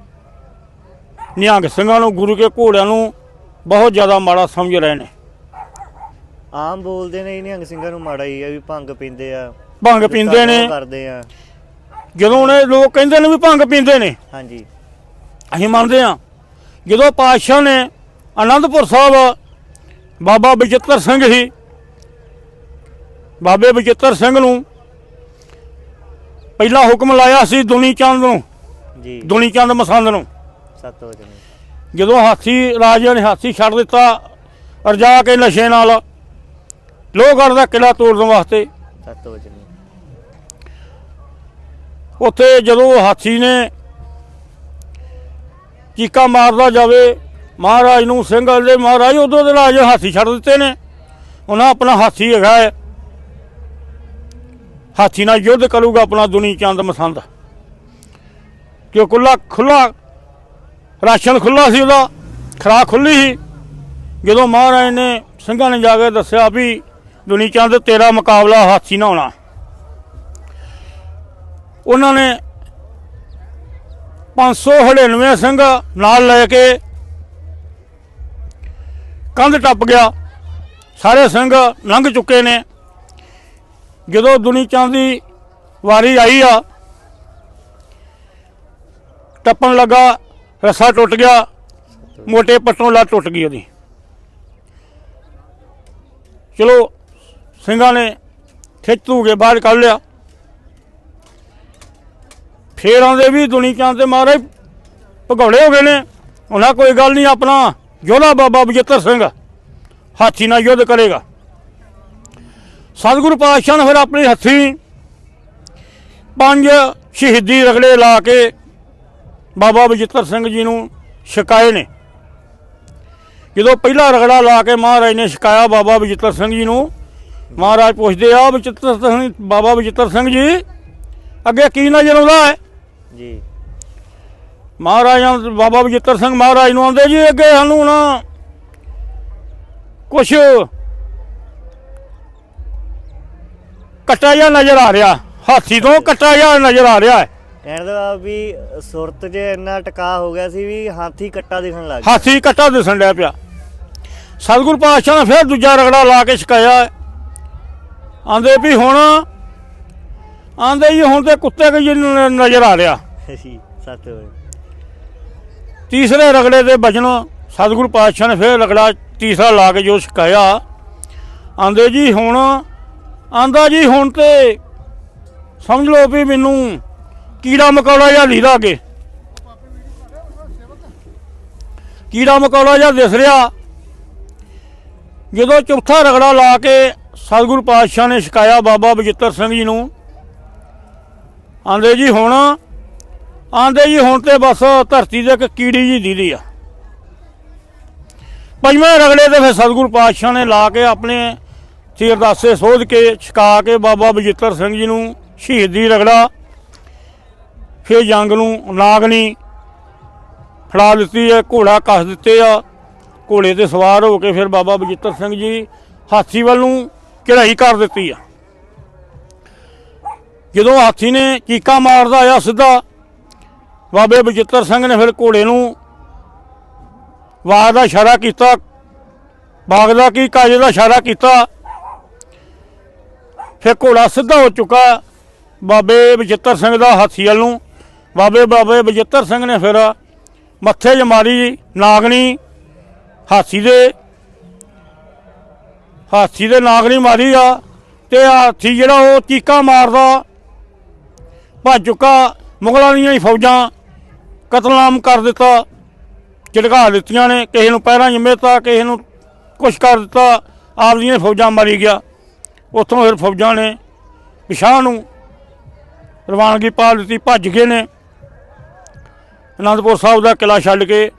B: ਨਿਹੰਗ ਸਿੰਘਾਂ ਨੂੰ ਗੁਰੂ ਕੇ ਘੋੜਿਆਂ ਨੂੰ ਬਹੁਤ ਜ਼ਿਆਦਾ ਮਾੜਾ ਸਮਝ ਰਹੇ ਨੇ।
A: ਆਮ ਬੋਲਦੇ ਨੇ ਇਹ ਨਿਹੰਗ ਸਿੰਘਾਂ ਨੂੰ ਮਾੜਾ ਹੀ ਆ ਵੀ ਭੰਗ ਪੀਂਦੇ ਆ
B: ਭੰਗ ਪੀਂਦੇ ਨੇ।
A: ਕਰਦੇ ਆ।
B: ਜਦੋਂ ਨੇ ਲੋਕ ਕਹਿੰਦੇ ਨੇ ਵੀ ਭੰਗ ਪੀਂਦੇ ਨੇ
A: ਹਾਂਜੀ।
B: ਅਸੀਂ ਮੰਨਦੇ ਹਾਂ ਜਦੋਂ ਪਾਤਸ਼ਾਹ ਨੇ ਆਨੰਦਪੁਰ ਸਾਹਿਬ ਬਾਬਾ ਬਚਿੱਤਰ ਸਿੰਘ ਸੀ ਬਾਬੇ ਬਚਿੱਤਰ ਸਿੰਘ ਨੂੰ ਪਹਿਲਾ ਹੁਕਮ ਲਾਇਆ ਸੀ ਦੁਨੀ ਚੰਦ ਨੂੰ
A: ਜੀ।
B: ਦੁਨੀ ਚੰਦ ਮਸੰਦ ਨੂੰ।
A: ਸੱਤ
B: ਜਦੋਂ ਹਾਥੀ ਰਾਜਾ ਨੇ ਹਾਥੀ ਛੱਡ ਦਿੱਤਾ ਰਜਾ ਕੇ ਨਸ਼ੇ ਨਾਲ ਲੋਹਗੜ੍ਹ ਦਾ ਕਿਲਾ ਤੋੜਨ ਵਾਸਤੇ।
A: ਸੱਤ
B: ਉੱਥੇ ਜਦੋਂ ਹਾਥੀ ਨੇ ਚੀਕਾ ਮਾਰਦਾ ਜਾਵੇ ਮਹਾਰਾਜ ਨੂੰ ਸਿੰਘ ਦੇ ਮਹਾਰਾਜ ਉਦੋਂ ਦੇ ਰਾਜ ਹਾਥੀ ਛੱਡ ਦਿੱਤੇ ਨੇ। ਉਹਨਾਂ ਆਪਣਾ ਹਾਥੀ ਹੈਗਾ ਹੈ। ਹਾਥੀ ਨਾਲ ਯੁੱਧ ਕਰੂਗਾ ਆਪਣਾ ਦੁਨੀ ਚੰਦ ਮਸੰਦ। ਕਿ ਕੁੱਲਾ ਖੁੱਲਾ, ਰਾਸ਼ਨ ਖੁੱਲਾ ਸੀ ਉਹਦਾ, ਖਰਾਕ ਖੁੱਲੀ ਸੀ। ਜਦੋਂ ਮਹਾਰਾਜ ਨੇ ਸਿੰਘਾਂ ਨੇ ਜਾ ਕੇ ਦੱਸਿਆ ਵੀ ਦੁਨੀ ਚੰਦ, ਤੇਰਾ ਮੁਕਾਬਲਾ ਹਾਥੀ ਨਾਲ ਹੋਣਾ। ਉਹਨਾਂ ਨੇ 599 ਸਿੰਘ ਨਾਲ ਲੈ ਕੇ ਕੰਧ ਟੱਪ ਗਿਆ। ਸਾਰੇ ਸਿੰਘ ਲੰਘ ਚੁੱਕੇ ਨੇ। ਜਦੋਂ ਦੁਨੀ ਚੰਦ ਦੀ ਵਾਰੀ ਆਈ ਆ, ਟੱਪਣ ਲੱਗਾ, ਰੱਸਾ ਟੁੱਟ ਗਿਆ, ਮੋਟੇ ਪੱਟੋਂ ਲੱਤ ਟੁੱਟ ਗਈ ਉਹਦੀ। ਚਲੋ, ਸਿੰਘਾਂ ਨੇ ਖਿੱਚ ਧੂ ਕੇ ਬਾਹਰ ਕੱਢ ਲਿਆ। ਫੇਰ ਆਉਂਦੇ ਵੀ ਦੁਨੀ ਚੰਦ ਤੇ ਮਹਾਰਾਜ ਭਗੌੜੇ ਹੋ ਗਏ ਨੇ। ਉਹਨਾਂ ਕੋਈ ਗੱਲ ਨਹੀਂ, ਆਪਣਾ ਯੋਧਾ ਬਾਬਾ ਬਜਿੱਤਰ ਸਿੰਘ, ਹਾਥੀ ਨਾਲ ਯੁੱਧ ਕਰੇਗਾ। ਸਤਿਗੁਰੂ ਪਾਤਸ਼ਾਹ ਨੇ ਫਿਰ ਆਪਣੇ ਹੱਥੀਂ ਪੰਜ ਸ਼ਹੀਦੀ ਰਗੜੇ ਲਾ ਕੇ ਬਾਬਾ ਬਜਿੱਤਰ ਸਿੰਘ ਜੀ ਨੂੰ ਛਕਾਏ ਨੇ। ਜਦੋਂ ਪਹਿਲਾ ਰਗੜਾ ਲਾ ਕੇ ਮਹਾਰਾਜ ਨੇ ਛਕਾਇਆ ਬਾਬਾ ਬਜਿੱਤਰ ਸਿੰਘ ਜੀ ਨੂੰ ਮਹਾਰਾਜ ਪੁੱਛਦੇ ਆ ਬਜਿੱਤਰ ਸਿੰਘ ਬਾਬਾ ਬਜਿੱਤਰ ਸਿੰਘ ਜੀ ਅੱਗੇ ਕੀ ਨਜ਼ਰ ਆਉਂਦਾ ਹੈ?
A: ਜੀ।
B: ਮਹਾਰਾਜ ਬਾਬਾ ਬਜਿੱਤਰ ਸਿੰਘ ਮਹਾਰਾਜ ਨੂੰ ਆਉਂਦੇ ਜੀ ਅੱਗੇ ਸਾਨੂੰ ਨਾ ਕੁਛ ਕੱਟਾ ਜਿਹਾ ਨਜ਼ਰ ਆ ਰਿਹਾ। ਹਾਥੀ ਤੋਂ ਕੱਟਾ ਜਿਹਾ ਨਜ਼ਰ ਆ ਰਿਹਾ। ਹੈ
A: ਕਹਿਣ ਦਾ ਵੀ ਸੁਰਤ 'ਚ ਇੰਨਾ ਟਕਾ ਹੋ ਗਿਆ ਸੀ ਵੀ ਹਾਥੀ ਕੱਟਾ ਦਿਖਣ ਲੱਗ ਗਿਆ।
B: ਹਾਥੀ ਕੱਟਾ ਦਿਸਣ ਡਿਆ ਪਿਆ। ਸਤਿਗੁਰ ਪਾਤਸ਼ਾਹ ਨੇ ਫਿਰ ਦੂਜਾ ਰਗੜਾ ਲਾ ਕੇ ਛਕਾਇਆ। ਆਂਦੇ ਵੀ ਹੁਣ ਆਂਦੇ ਜੀ ਹੁਣ ਤੇ ਕੁੱਤੇ ਕਿ ਨਜ਼ਰ ਆ ਰਿਹਾ।
A: ਜੀ ਸੱਤ ਹੋਏ
B: ਤੀਸਰੇ ਰਗੜੇ ਦੇ ਬਚਨ ਸਤਿਗੁਰੂ ਪਾਤਸ਼ਾਹ ਨੇ ਫਿਰ ਰਗੜਾ ਤੀਸਰਾ ਲਾ ਕੇ ਜੋ ਛਕਾਇਆ। ਆਂਦੇ ਜੀ ਹੁਣ ਆਂਦਾ ਜੀ ਹੁਣ ਤੇ ਸਮਝ ਲਓ ਵੀ ਮੈਨੂੰ ਕੀੜਾ ਮਕੌੜਾ ਜਿਹਾ ਲੀਦਾ ਅੱਗੇ। ਕੀੜਾ ਮਕੌੜਾ ਜਿਹਾ ਦਿਸ ਰਿਹਾ। ਜਦੋਂ ਚੌਥਾ ਰਗੜਾ ਲਾ ਕੇ ਸਤਿਗੁਰੂ ਪਾਤਸ਼ਾਹ ਨੇ ਛਕਾਇਆ ਬਾਬਾ ਬਜਿੱਤਰ ਸਿੰਘ ਜੀ ਨੂੰ, ਆਂਦੇ ਜੀ ਹੁਣ, ਆਂਦੇ ਜੀ ਹੁਣ ਤੇ ਬਸ ਧਰਤੀ ਦੇ ਇੱਕ ਕੀੜੀ ਜੀ ਦੀਦੀ ਆ। ਪੰਜਵੇਂ ਰਗੜੇ ਤੇ ਫਿਰ ਸਤਿਗੁਰੂ ਪਾਤਸ਼ਾਹ ਨੇ ਲਾ ਕੇ ਆਪਣੇ ਸਿਰ ਅਰਦਾਸੇ ਸੋਧ ਕੇ, ਛਕਾ ਕੇ ਬਾਬਾ ਬਜਿੱਤਰ ਸਿੰਘ ਜੀ ਨੂੰ ਸ਼ਹੀਦੀ ਰਗੜਾ। ਫਿਰ ਜੰਗ ਨੂੰ ਨਾਗਣੀ ਫੜਾ ਦਿੱਤੀ ਹੈ, ਘੋੜਾ ਕੱਸ ਦਿੱਤੇ ਆ। ਘੋੜੇ ਤੇ ਸਵਾਰ ਹੋ ਕੇ ਫਿਰ ਬਾਬਾ ਬਜਿੱਤਰ ਸਿੰਘ ਜੀ ਹਾਥੀ ਵੱਲ ਨੂੰ ਚੜ੍ਹਾਈ ਕਰ ਦਿੱਤੀ ਆ। ਜਦੋਂ ਹਾਥੀ ਨੇ ਚੀਕਾ ਮਾਰਦਾ ਆਇਆ ਸਿੱਧਾ, ਬਾਬੇ ਬਜਿੱਤਰ ਸਿੰਘ ਨੇ ਫਿਰ ਘੋੜੇ ਨੂੰ ਵਾਹ ਦਾ ਇਸ਼ਾਰਾ ਕੀਤਾ, ਬਾਗ ਦਾ ਕੀ, ਕਾਜੇ ਦਾ ਇਸ਼ਾਰਾ ਕੀਤਾ ਫਿਰ ਘੋੜਾ ਸਿੱਧਾ ਹੋ ਚੁੱਕਾ ਬਾਬੇ ਬਜਿੱਤਰ ਸਿੰਘ ਦਾ ਹਾਥੀ ਵੱਲ ਨੂੰ। ਬਾਬੇ ਬਾਬੇ ਬਜਿੱਤਰ ਸਿੰਘ ਨੇ ਫਿਰ ਮੱਥੇ 'ਚ ਮਾਰੀ ਨਾਗਣੀ ਹਾਥੀ ਦੇ। ਹਾਥੀ ਦੇ ਨਾਗਣੀ ਮਾਰੀ ਆ ਤੇ ਹਾਥੀ ਜਿਹੜਾ ਉਹ ਚੀਕਾ ਮਾਰਦਾ, ਭੱਜ ਚੁੱਕਾ। ਮੁਗਲਾਂ ਦੀਆਂ ਹੀ ਫੌਜਾਂ ਕਤਲਆਮ ਕਰ ਦਿੱਤਾ, ਝਟਕਾ ਦਿੱਤੀਆਂ ਨੇ। ਕਿਸੇ ਨੂੰ ਪੈਰਾਂ ਜਿੰਮੇਤਾ ਕਿਸੇ ਨੂੰ ਕੁਛ ਕਰ ਦਿੱਤਾ। ਆਪ ਆਪਦੀਆਂ ਫੌਜਾਂ ਮਾਰੀ ਗਿਆ। ਉੱਥੋਂ ਫਿਰ ਫੌਜਾਂ ਨੇ ਪਿਛਾਂ ਨੂੰ ਰਵਾਨਗੀ ਪਾ ਦਿੱਤੀ ਭੱਜ ਗਏ ਨੇ। ਅਨੰਦਪੁਰ ਸਾਹਿਬ ਦਾ ਕਿਲਾ ਛੱਡ ਕੇ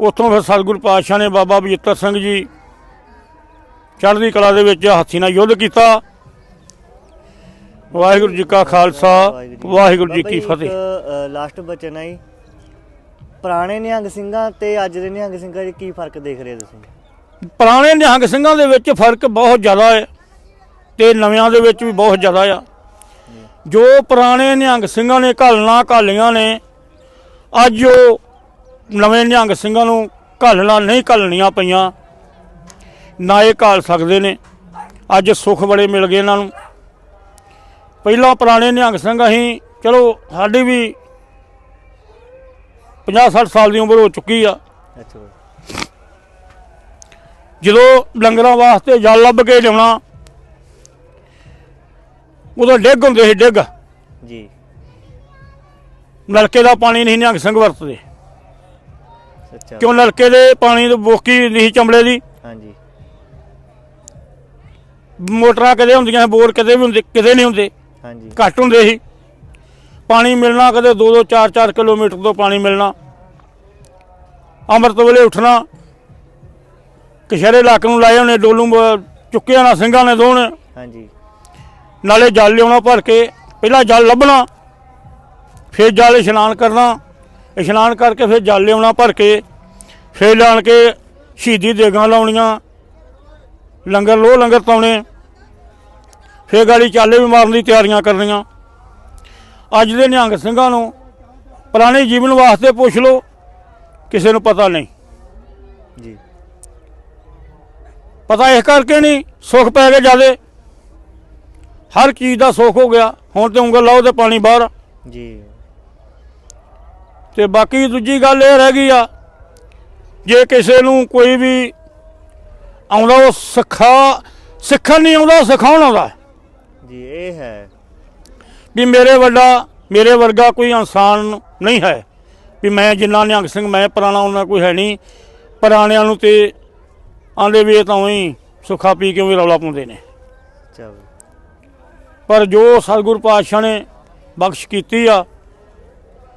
B: ਉੱਥੋਂ ਫਿਰ ਸਤਿਗੁਰੂ ਪਾਤਸ਼ਾਹ ਨੇ ਬਾਬਾ ਬਜਿੱਤਰ ਸਿੰਘ ਜੀ ਚੜ੍ਹਦੀ ਕਲਾ ਦੇ ਵਿੱਚ ਹਾਥੀ ਨਾਲ ਯੁੱਧ ਕੀਤਾ। ਵਾਹਿਗੁਰੂ ਜੀ ਕਾ ਖਾਲਸਾ ਵਾਹਿਗੁਰੂ ਜੀ ਕੀ ਫਤਿਹ।
A: ਲਾਸਟ ਬਚਨ ਹੈ। ਪੁਰਾਣੇ ਨਿਹੰਗ ਸਿੰਘਾਂ ਤੇ ਅੱਜ ਦੇ ਨਿਹੰਗ ਸਿੰਘਾਂ 'ਚ ਕੀ ਫ਼ਰਕ ਦੇਖ ਰਹੇ ਤੁਸੀਂ?
B: ਪੁਰਾਣੇ ਨਿਹੰਗ ਸਿੰਘਾਂ ਦੇ ਵਿੱਚ ਫ਼ਰਕ ਬਹੁਤ ਜ਼ਿਆਦਾ ਹੈ ਤੇ ਨਵਿਆਂ ਦੇ ਵਿੱਚ ਵੀ ਬਹੁਤ ਜ਼ਿਆਦਾ ਆ। ਜੋ ਪੁਰਾਣੇ ਨਿਹੰਗ ਸਿੰਘਾਂ ਨੇ ਘਾਲਣਾ ਘਾਲੀਆਂ ਨੇ, ਅੱਜ ਉਹ ਨਵੇਂ ਨਿਹੰਗ ਸਿੰਘਾਂ ਨੂੰ ਘਾਲਣਾ ਨਹੀਂ ਘਾਲਣੀਆਂ ਪਈਆਂ, ਨਾ ਇਹ ਘਾਲ ਸਕਦੇ ਨੇ। ਅੱਜ ਸੁੱਖ ਬੜੇ ਮਿਲ ਗਏ ਇਹਨਾਂ ਨੂੰ। ਪਹਿਲਾਂ ਪੁਰਾਣੇ ਨਿਹੰਗ ਸਿੰਘ ਅਸੀਂ, ਚਲੋ ਸਾਡੀ ਵੀ 50 60 ਸਾਲ ਦੀ ਉਮਰ ਹੋ ਚੁੱਕੀ ਆ।
A: ਅੱਛਾ।
B: ਜਦੋਂ ਲੰਗਰਾਂ ਵਾਸਤੇ ਜਲ ਲੱਭ ਕੇ ਲਿਆਉਣਾ ਉਦੋਂ ਡਿੱਗ ਹੁੰਦੇ ਸੀ ਡਿੱਗ।
A: ਜੀ।
B: ਨਲਕੇ ਦਾ ਪਾਣੀ ਨਹੀਂ ਨਿਹੰਗ ਸਿੰਘ ਵਰਤਦੇ।
A: ਅੱਛਾ।
B: ਕਿਉਂ ਨਲਕੇ ਦੇ ਪਾਣੀ ਦੀ ਬੋਕੀ ਨਹੀਂ ਚਮੜੇ ਦੀ?
A: ਹਾਂਜੀ।
B: ਮੋਟਰਾਂ ਕਦੇ ਹੁੰਦੀਆਂ ਬੋਰ ਕਦੇ ਵੀ ਹੁੰਦੇ ਕਿਤੇ ਨਹੀਂ ਹੁੰਦੇ।
A: ਹਾਂਜੀ।
B: ਘੱਟ ਹੁੰਦੇ ਸੀ। ਪਾਣੀ ਮਿਲਣਾ ਕਦੇ 2-2 4-4 ਕਿਲੋਮੀਟਰ ਤੋਂ ਪਾਣੀ ਮਿਲਣਾ। ਅੰਮ੍ਰਿਤ ਵੇਲੇ ਉੱਠਣਾ ਕਸ਼ਹਿਰੇ ਇਲਾਕੇ ਨੂੰ ਲਾਏ ਉਹਨੇ ਡੋਲੂ ਚੁੱਕਿਆ ਨਾ ਸਿੰਘਾਂ ਨੇ ਦੋਣ
A: ਹਾਂਜੀ।
B: ਨਾਲੇ ਜਲ ਲਿਆਉਣਾ ਭਰ ਕੇ ਪਹਿਲਾਂ ਜਲ ਲੱਭਣਾ ਫਿਰ ਜਲ ਇਸ਼ਨਾਨ ਕਰਨਾ ਇਸ਼ਨਾਨ ਕਰਕੇ ਫਿਰ ਜਲ ਲਿਆਉਣਾ ਭਰ ਕੇ ਫਿਰ ਲਾਣ ਕੇ ਸ਼ਹੀਦੀ ਦੇਗਾਂ ਲਾਉਣੀਆਂ ਲੰਗਰ ਲੋ ਲੰਗਰ ਪਾਉਣੇ ਫਿਰ ਗਾੜੀ ਚਾਲੇ ਵੀ ਮਾਰਨ ਦੀ ਤਿਆਰੀਆਂ ਕਰਨੀਆਂ। ਅੱਜ ਦੇ ਨਿਹੰਗ ਸਿੰਘਾਂ ਨੂੰ ਪੁਰਾਣੇ ਜੀਵਨ ਵਾਸਤੇ ਪੁੱਛ ਲਓ ਕਿਸੇ ਨੂੰ ਪਤਾ ਨਹੀਂ।
A: ਜੀ।
B: ਪਤਾ ਇਸ ਕਰਕੇ ਨਹੀਂ ਸੁੱਖ ਪੈ ਗਏ ਜਿਆਦੇ। ਹਰ ਚੀਜ਼ ਦਾ ਸੁੱਖ ਹੋ ਗਿਆ। ਹੁਣ ਤੇ ਉਂਗਲ ਲਾਓ ਤੇ ਪਾਣੀ ਬਾਹਰ।
A: ਜੀ।
B: ਤੇ ਬਾਕੀ ਦੂਜੀ ਗੱਲ ਇਹ ਰਹਿ ਗਈ ਆ ਜੇ ਕਿਸੇ ਨੂੰ ਕੋਈ ਵੀ ਆਉਂਦਾ ਉਹ ਸਿਖਾ ਸਿੱਖਣ ਨਹੀਂ ਆਉਂਦਾ ਸਿਖਾਉਣ ਆਉਂਦਾ।
A: ਜੀ ਇਹ ਹੈ।
B: ਵੀ ਮੇਰੇ ਵੱਡਾ ਮੇਰੇ ਵਰਗਾ ਕੋਈ ਇਨਸਾਨ ਨਹੀਂ ਹੈ। ਵੀ ਮੈਂ ਜਿੰਨਾ ਨਿਹੰਗ ਸਿੰਘ ਮੈਂ ਪੁਰਾਣਾ ਉਹਨਾਂ ਕੋਈ ਹੈ ਨਹੀਂ। ਪੁਰਾਣਿਆਂ ਨੂੰ ਤੇ ਆਂਦੇ ਵੀ ਇਹ ਤਾਂ ਉਹੀ ਸੁੱਖਾ ਪੀ ਕੇ ਵੀ ਰੌਲਾ ਪਾਉਂਦੇ ਨੇ।
A: ਚਲੋ।
B: ਪਰ ਜੋ ਸਤਿਗੁਰ ਪਾਤਸ਼ਾਹ ਨੇ ਬਖਸ਼ ਕੀਤੀ ਆ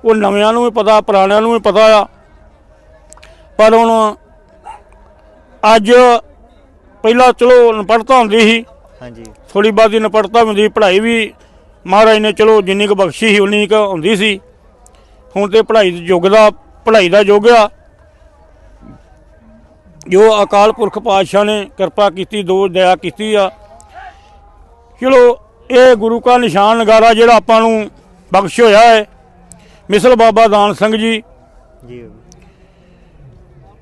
B: ਉਹ ਨਵਿਆਂ ਨੂੰ ਵੀ ਪਤਾ ਪੁਰਾਣਿਆਂ ਨੂੰ ਵੀ ਪਤਾ ਆ। ਪਰ ਹੁਣ ਅੱਜ ਪਹਿਲਾਂ ਚਲੋ ਅਨਪੜ੍ਹਤਾ ਹੁੰਦੀ ਸੀ।
A: ਹਾਂਜੀ।
B: ਥੋੜੀ ਬਾਦੀ ਨਪੜਤਾ ਹੁੰਦੀ ਪੜ੍ਹਾਈ ਵੀ ਮਹਾਰਾਜ ਨੇ ਚਲੋ ਜਿੰਨੀ ਕੁ ਬਖਸ਼ੀ ਸੀ ਉਨੀ ਕੁ ਹੁੰਦੀ ਸੀ। ਹੁਣ ਤੇ ਪੜ੍ਹਾਈ ਦੇ ਯੁੱਗ ਦਾ ਪੜ੍ਹਾਈ ਦਾ ਯੁੱਗ ਆ। ਜੋ ਅਕਾਲ ਪੁਰਖ ਪਾਤਸ਼ਾਹ ਨੇ ਕਿਰਪਾ ਕੀਤੀ ਦੋ ਦਇਆ ਕੀਤੀ ਆ। ਚਲੋ ਇਹ ਗੁਰੂ ਕਾ ਨਿਸ਼ਾਨ ਨਗਾਰਾ ਜਿਹੜਾ ਆਪਾਂ ਨੂੰ ਬਖਸ਼ ਹੋਇਆ ਹੈ। ਮਿਸਲ ਬਾਬਾ ਦਾਨ ਸਿੰਘ ਜੀ।
A: ਜੀ।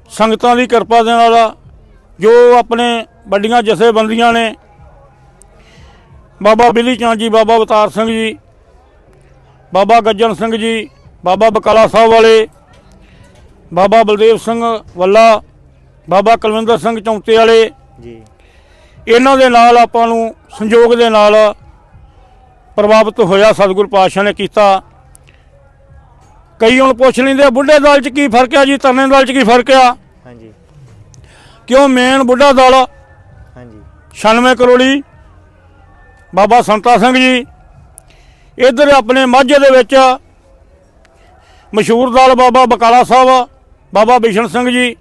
B: ਸੰਗਤਾਂ ਦੀ ਕਿਰਪਾ ਦੇ ਨਾਲ ਜੋ ਆਪਣੇ ਵੱਡੀਆਂ ਜਥੇਬੰਦੀਆਂ ਨੇ। ਬਾਬਾ ਬਿਲੀ ਚੰਦ ਜੀ ਬਾਬਾ ਅਵਤਾਰ ਸਿੰਘ ਜੀ ਬਾਬਾ ਗੱਜਣ ਸਿੰਘ ਜੀ ਬਾਬਾ ਬਕਾਲਾ ਸਾਹਿਬ ਵਾਲੇ ਬਾਬਾ ਬਲਦੇਵ ਸਿੰਘ ਵੱਲਾ ਬਾਬਾ ਕੁਲਵਿੰਦਰ ਸਿੰਘ ਚੌਂਤੇ ਵਾਲੇ।
A: ਜੀ।
B: ਇਹਨਾਂ ਦੇ ਨਾਲ ਆਪਾਂ ਨੂੰ ਸੰਯੋਗ ਦੇ ਨਾਲ ਪ੍ਰਭਾਵਿਤ ਹੋਇਆ ਸਤਿਗੁਰ ਪਾਤਸ਼ਾਹ ਨੇ ਕੀਤਾ। ਕਈ ਹੁਣ ਪੁੱਛ ਲੈਂਦੇ ਬੁੱਢੇ ਦਲ 'ਚ ਕੀ ਫ਼ਰਕ ਆ ਜੀ ਤਰਨੇ ਦਲ 'ਚ ਕੀ ਫ਼ਰਕ ਆ?
A: ਹਾਂਜੀ।
B: ਕਿਉਂ ਮੇਨ ਬੁੱਢਾ ਦਲ?
A: ਹਾਂਜੀ।
B: 96 ਕਰੋੜੀ। ਬਾਬਾ ਸੰਤਾ ਸਿੰਘ ਜੀ ਇਧਰ ਆਪਣੇ ਮਾਝੇ ਦੇ ਵਿੱਚ ਮਸ਼ਹੂਰ ਦਲ ਬਾਬਾ ਬਕਾਲਾ ਸਾਹਿਬ ਬਾਬਾ ਬਿਸ਼ਨ ਸਿੰਘ ਜੀ।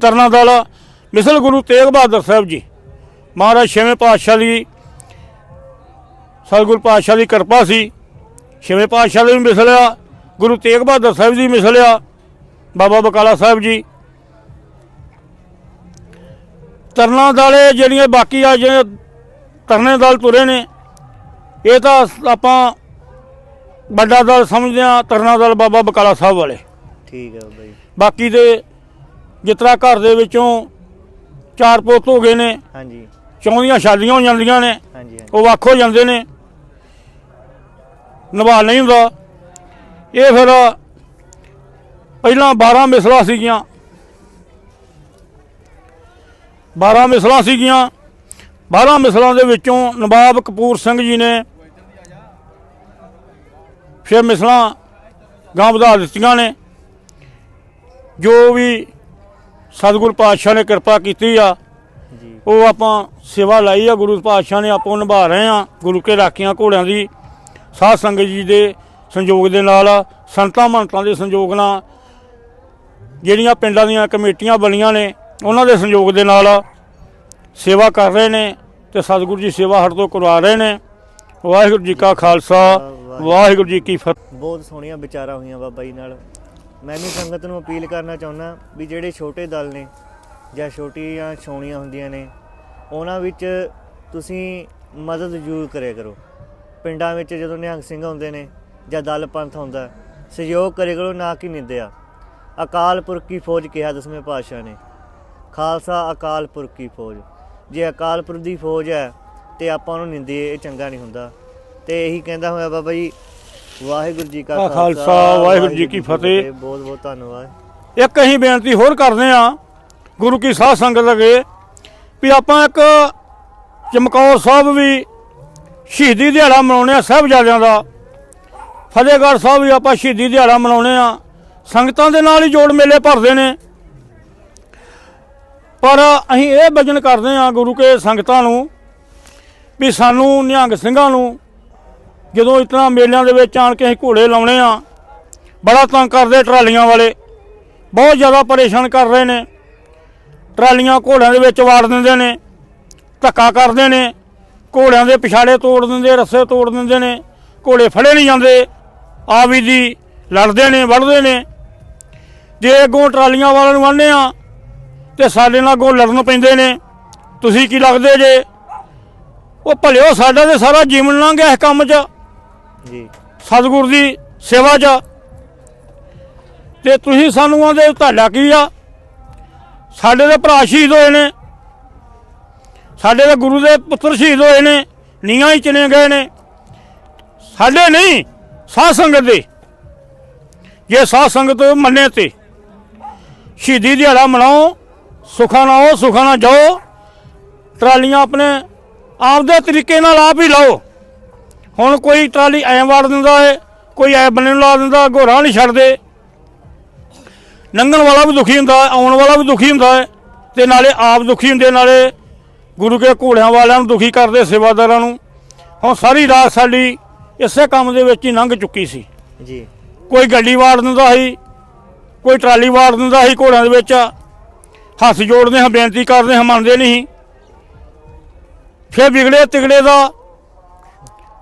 B: ਤਰਨਾ ਦਲ ਮਿਸਲ ਗੁਰੂ ਤੇਗ ਬਹਾਦਰ ਸਾਹਿਬ ਜੀ। ਮਹਾਰਾਜ ਛੇਵੇਂ ਪਾਤਸ਼ਾਹ ਦੀ ਸਤਿਗੁਰ ਪਾਤਸ਼ਾਹ ਦੀ ਕਿਰਪਾ ਸੀ। ਛੇਵੇਂ ਪਾਤਸ਼ਾਹ ਦੇ ਵੀ ਮਿਸਲਿਆ ਗੁਰੂ ਤੇਗ ਬਹਾਦਰ ਸਾਹਿਬ ਦੀ ਮਿਸਲਿਆ ਬਾਬਾ ਬਕਾਲਾ ਸਾਹਿਬ ਜੀ। ਤਰਨਾ ਦਲੇ ਜਿਹੜੀਆਂ ਬਾਕੀ ਆ ਜਿਹੜੇ ਤਰਨੇ ਦਲ ਤੁਰੇ ਨੇ ਇਹ ਤਾਂ ਆਪਾਂ ਵੱਡਾ ਦਲ ਸਮਝਦੇ ਆ ਤਰਨਾ ਦਲ ਬਾਬਾ ਬਕਾਲਾ ਸਾਹਿਬ ਵਾਲੇ।
A: ਠੀਕ ਹੈ ਜੀ।
B: ਬਾਕੀ ਦੇ ਜਿਤਨਾ ਘਰ ਦੇ ਵਿੱਚੋਂ ਚਾਰ ਪੁੱਤ ਹੋ ਗਏ ਨੇ
A: ਹਾਂਜੀ।
B: ਚੌਂਦੀਆਂ ਸ਼ਾਦੀਆਂ ਹੋ ਜਾਂਦੀਆਂ ਨੇ
A: ਹਾਂਜੀ ਹਾਂਜੀ।
B: ਉਹ ਵੱਖ ਹੋ ਜਾਂਦੇ ਨੇ ਨਿਭਾ ਨਹੀਂ ਹੁੰਦਾ। ਇਹ ਫਿਰ ਪਹਿਲਾਂ 12 ਮਿਸਲਾਂ ਸੀਗੀਆਂ। 12 ਮਿਸਲਾਂ ਸੀਗੀਆਂ। 12 ਮਿਸਲਾਂ ਦੇ ਵਿੱਚੋਂ ਨਵਾਬ ਕਪੂਰ ਸਿੰਘ ਜੀ ਨੇ ਫਿਰ ਮਿਸਲਾਂ ਗਾਂ ਵਧਾ ਦਿੱਤੀਆਂ ਨੇ। ਜੋ ਵੀ ਸਤਿਗੁਰ ਪਾਤਸ਼ਾਹ ਨੇ ਕਿਰਪਾ ਕੀਤੀ ਆ। ਉਹ ਆਪਾਂ ਸੇਵਾ ਲਾਈ ਆ ਗੁਰੂ ਪਾਤਸ਼ਾਹ ਨੇ ਆਪਾਂ ਨਿਭਾ ਰਹੇ ਆ ਗੁਰੂ ਕੇ ਰਾਖੀਆਂ ਘੋੜਿਆਂ ਦੀ। ਸਾਧ ਸੰਗਤ ਜੀ ਦੇ ਸੰਯੋਗ ਦੇ ਨਾਲ ਸੰਤਾਂ ਮਹੰਤਾਂ ਦੇ ਸੰਯੋਗ ਨਾਲ ਜਿਹੜੀਆਂ ਪਿੰਡਾਂ ਦੀਆਂ ਕਮੇਟੀਆਂ ਬਣੀਆਂ ਨੇ ਉਹਨਾਂ ਦੇ ਸੰਯੋਗ ਦੇ ਨਾਲ ਸੇਵਾ ਕਰ ਰਹੇ ਨੇ ਤੇ ਸਤਿਗੁਰੂ ਜੀ ਸੇਵਾ ਹਰ ਤੋਂ ਕਰਵਾ ਰਹੇ ਨੇ। ਵਾਹਿਗੁਰੂ ਜੀ ਕਾ ਖਾਲਸਾ ਵਾਹਿਗੁਰੂ ਜੀ ਕੀ ਫਤਿਹ।
A: ਬਹੁਤ ਸੋਹਣੀਆਂ ਵਿਚਾਰਾਂ ਹੋਈਆਂ ਬਾਬਾ ਜੀ ਨਾਲ। ਮੈਂ ਵੀ ਸੰਗਤ ਨੂੰ ਅਪੀਲ ਕਰਨਾ ਚਾਹੁੰਦਾ ਵੀ ਜਿਹੜੇ ਛੋਟੇ ਦਲ ਨੇ ਜਾਂ ਛੋਟੀਆਂ ਛਾਉਣੀਆਂ ਹੁੰਦੀਆਂ ਨੇ, ਉਹਨਾਂ ਵਿੱਚ ਤੁਸੀਂ ਮਦਦ ਜ਼ਰੂਰ ਕਰਿਆ ਕਰੋ। ਪਿੰਡਾਂ ਵਿੱਚ ਜਦੋਂ ਨਿਹੰਗ ਸਿੰਘ ਆਉਂਦੇ ਨੇ ਜਾਂ ਦਲ ਪੰਥ ਹੁੰਦਾ ਸਹਿਯੋਗ ਕਰਿਆ ਕਰੋ ਨਾ ਕਿ ਨਿੰਦਿਆ। ਅਕਾਲ ਪੁਰਖ ਕੀ ਫੌਜ ਕਿਹਾ ਦਸਵੇਂ ਪਾਤਸ਼ਾਹ ਨੇ? ਖਾਲਸਾ ਅਕਾਲ ਪੁਰਖ ਕੀ ਫੌਜ? ਜੇ ਅਕਾਲ ਪੁਰਖ ਦੀ ਫੌਜ ਹੈ ਤੇ ਆਪਾਂ ਉਹਨੂੰ ਨਿੰਦੀਏ ਇਹ ਚੰਗਾ ਨਹੀਂ ਹੁੰਦਾ। ਤੇ ਇਹੀ ਕਹਿੰਦਾ ਹੋਇਆ ਬਾਬਾ ਜੀ ਵਾਹਿਗੁਰੂ ਜੀ ਕਾ
B: ਖਾਲਸਾ, ਵਾਹਿਗੁਰੂ ਜੀ ਕੀ ਫਤਿਹ।
A: ਬਹੁਤ ਬਹੁਤ ਧੰਨਵਾਦ।
B: ਇੱਕ ਅਸੀਂ ਬੇਨਤੀ ਹੋਰ ਕਰਦੇ ਆ ਗੁਰੂ ਕੀ ਸਾਧ ਸੰਗਤ ਅਗੇ ਵੀ ਆਪਾਂ ਇੱਕ ਚਮਕੌਰ ਸਾਹਿਬ ਵੀ ਸ਼ਹੀਦੀ ਦਿਹਾੜਾ ਮਨਾਉਣੇ ਆ ਸਾਹਿਬਜ਼ਾਦਿਆਂ ਦਾ। ਫਤਿਹਗੜ੍ਹ ਸਾਹਿਬ ਵੀ ਆਪਾਂ ਸ਼ਹੀਦੀ ਦਿਹਾੜਾ ਮਨਾਉਣੇ ਆ ਸੰਗਤਾਂ ਦੇ ਨਾਲ ਹੀ ਜੋੜ ਮੇਲੇ ਭਰਦੇ ਨੇ। ਪਰ ਅਸੀਂ ਇਹ ਵਚਨ ਕਰਦੇ ਆ ਗੁਰੂ ਕੇ ਸੰਗਤਾਂ ਨੂੰ ਵੀ ਸਾਨੂੰ ਨਿਹੰਗ ਸਿੰਘਾਂ ਨੂੰ ਜਦੋਂ ਇਤਨਾ ਮੇਲਿਆਂ ਦੇ ਵਿੱਚ ਆਣ ਕੇ ਅਸੀਂ ਘੋੜੇ ਲਾਉਣੇ ਆ, ਬੜਾ ਤੰਗ ਕਰਦੇ ਟਰਾਲੀਆਂ ਵਾਲੇ। ਬਹੁਤ ਜ਼ਿਆਦਾ ਪਰੇਸ਼ਾਨ ਕਰ ਰਹੇ ਨੇ। ਟਰਾਲੀਆਂ ਘੋੜਿਆਂ ਦੇ ਵਿੱਚ ਵਾੜ ਦਿੰਦੇ ਨੇ, ਧੱਕਾ ਕਰਦੇ ਨੇ। ਘੋੜਿਆਂ ਦੇ ਪਿਛਾੜੇ ਤੋੜ ਦਿੰਦੇ, ਰੱਸੇ ਤੋੜ ਦਿੰਦੇ ਨੇ। ਘੋੜੇ ਫੜੇ ਨਹੀਂ ਜਾਂਦੇ। ਆ ਵੀ ਦੀ ਲੜਦੇ ਨੇ, ਵੜਦੇ ਨੇ। ਜੇ ਅੱਗੋਂ ਟਰਾਲੀਆਂ ਵਾਲਿਆਂ ਨੂੰ ਆਉਂਦੇ ਆ, ਤੇ ਸਾਡੇ ਨਾਲ ਅੱਗੋਂ ਲੜਨ ਪੈਂਦੇ ਨੇ। ਤੁਸੀਂ ਕੀ ਲੱਗਦੇ ਜੇ? ਉਹ ਭਲਿਓ ਸਾਡਾ ਤੇ ਸਾਰਾ ਜੀਵਨ ਲੰਘ ਗਿਆ ਇਸ ਕੰਮ 'ਚ।
A: ਜੀ।
B: ਸਤਿਗੁਰ ਦੀ ਸੇਵਾ 'ਚ। ਤੇ ਤੁਸੀਂ ਸਾਨੂੰ ਆਂਦੇ ਤੁਹਾਡਾ ਕੀ ਆ। ਸਾਡੇ ਦੇ ਭਰਾ ਸ਼ਹੀਦ ਹੋਏ ਨੇ। ਸਾਡੇ ਦੇ ਗੁਰੂ ਦੇ ਪੁੱਤਰ ਸ਼ਹੀਦ ਹੋਏ ਨੇ। ਨੀਆਂ ਹੀ ਚਲੇ ਗਏ ਨੇ। ਸਾਡੇ ਨਹੀਂ, ਸਾਧ ਸੰਗਤ ਦੇ। ਜੇ ਸਾਧ ਸੰਗਤ ਮੰਨੇ ਤੇ। ਸ਼ਹੀਦੀ ਦਿਹਾੜਾ ਮਨਾਓ, ਸੁਖਾਂ ਨਾਲ ਆਓ, ਸੁਖਾਂ ਨਾਲ ਜਾਓ। ਟਰਾਲੀਆਂ ਆਪਣੇ ਆਪਦੇ ਤਰੀਕੇ ਨਾਲ ਆਪ ਹੀ ਲਾਓ। ਹੁਣ ਕੋਈ ਟਰਾਲੀ ਐਂ ਵਾੜ ਦਿੰਦਾ ਏ ਕੋਈ ਐ ਬੰਨੇ ਨੂੰ ਲਾ ਦਿੰਦਾ ਘੋੜਾ ਨਹੀਂ ਛੱਡਦੇ। ਲੰਘਣ ਵਾਲਾ ਵੀ ਦੁਖੀ ਹੁੰਦਾ ਆਉਣ ਵਾਲਾ ਵੀ ਦੁਖੀ ਹੁੰਦਾ ਹੈ ਤੇ ਨਾਲੇ ਆਪ ਦੁਖੀ ਹੁੰਦੇ ਨਾਲੇ ਗੁਰੂ ਕੇ ਘੋੜਿਆਂ ਵਾਲਿਆਂ ਨੂੰ ਦੁਖੀ ਕਰਦੇ ਸੇਵਾਦਾਰਾਂ ਨੂੰ। ਹੁਣ ਸਾਰੀ ਰਾਤ ਸਾਡੀ ਇਸੇ ਕੰਮ ਦੇ ਵਿੱਚ ਹੀ ਲੰਘ ਚੁੱਕੀ ਸੀ।
A: ਜੀ।
B: ਕੋਈ ਗੱਡੀ ਵਾੜ ਦਿੰਦਾ ਸੀ ਕੋਈ ਟਰਾਲੀ ਵਾੜ ਦਿੰਦਾ ਸੀ ਘੋੜਿਆਂ ਦੇ ਵਿੱਚ। ਹੱਥ ਜੋੜਦੇ ਹਾਂ ਬੇਨਤੀ ਕਰਦੇ ਹਾਂ ਮੰਨਦੇ ਨਹੀਂ। ਫਿਰ ਵਿਗੜੇ ਤਿਗੜੇ ਦਾ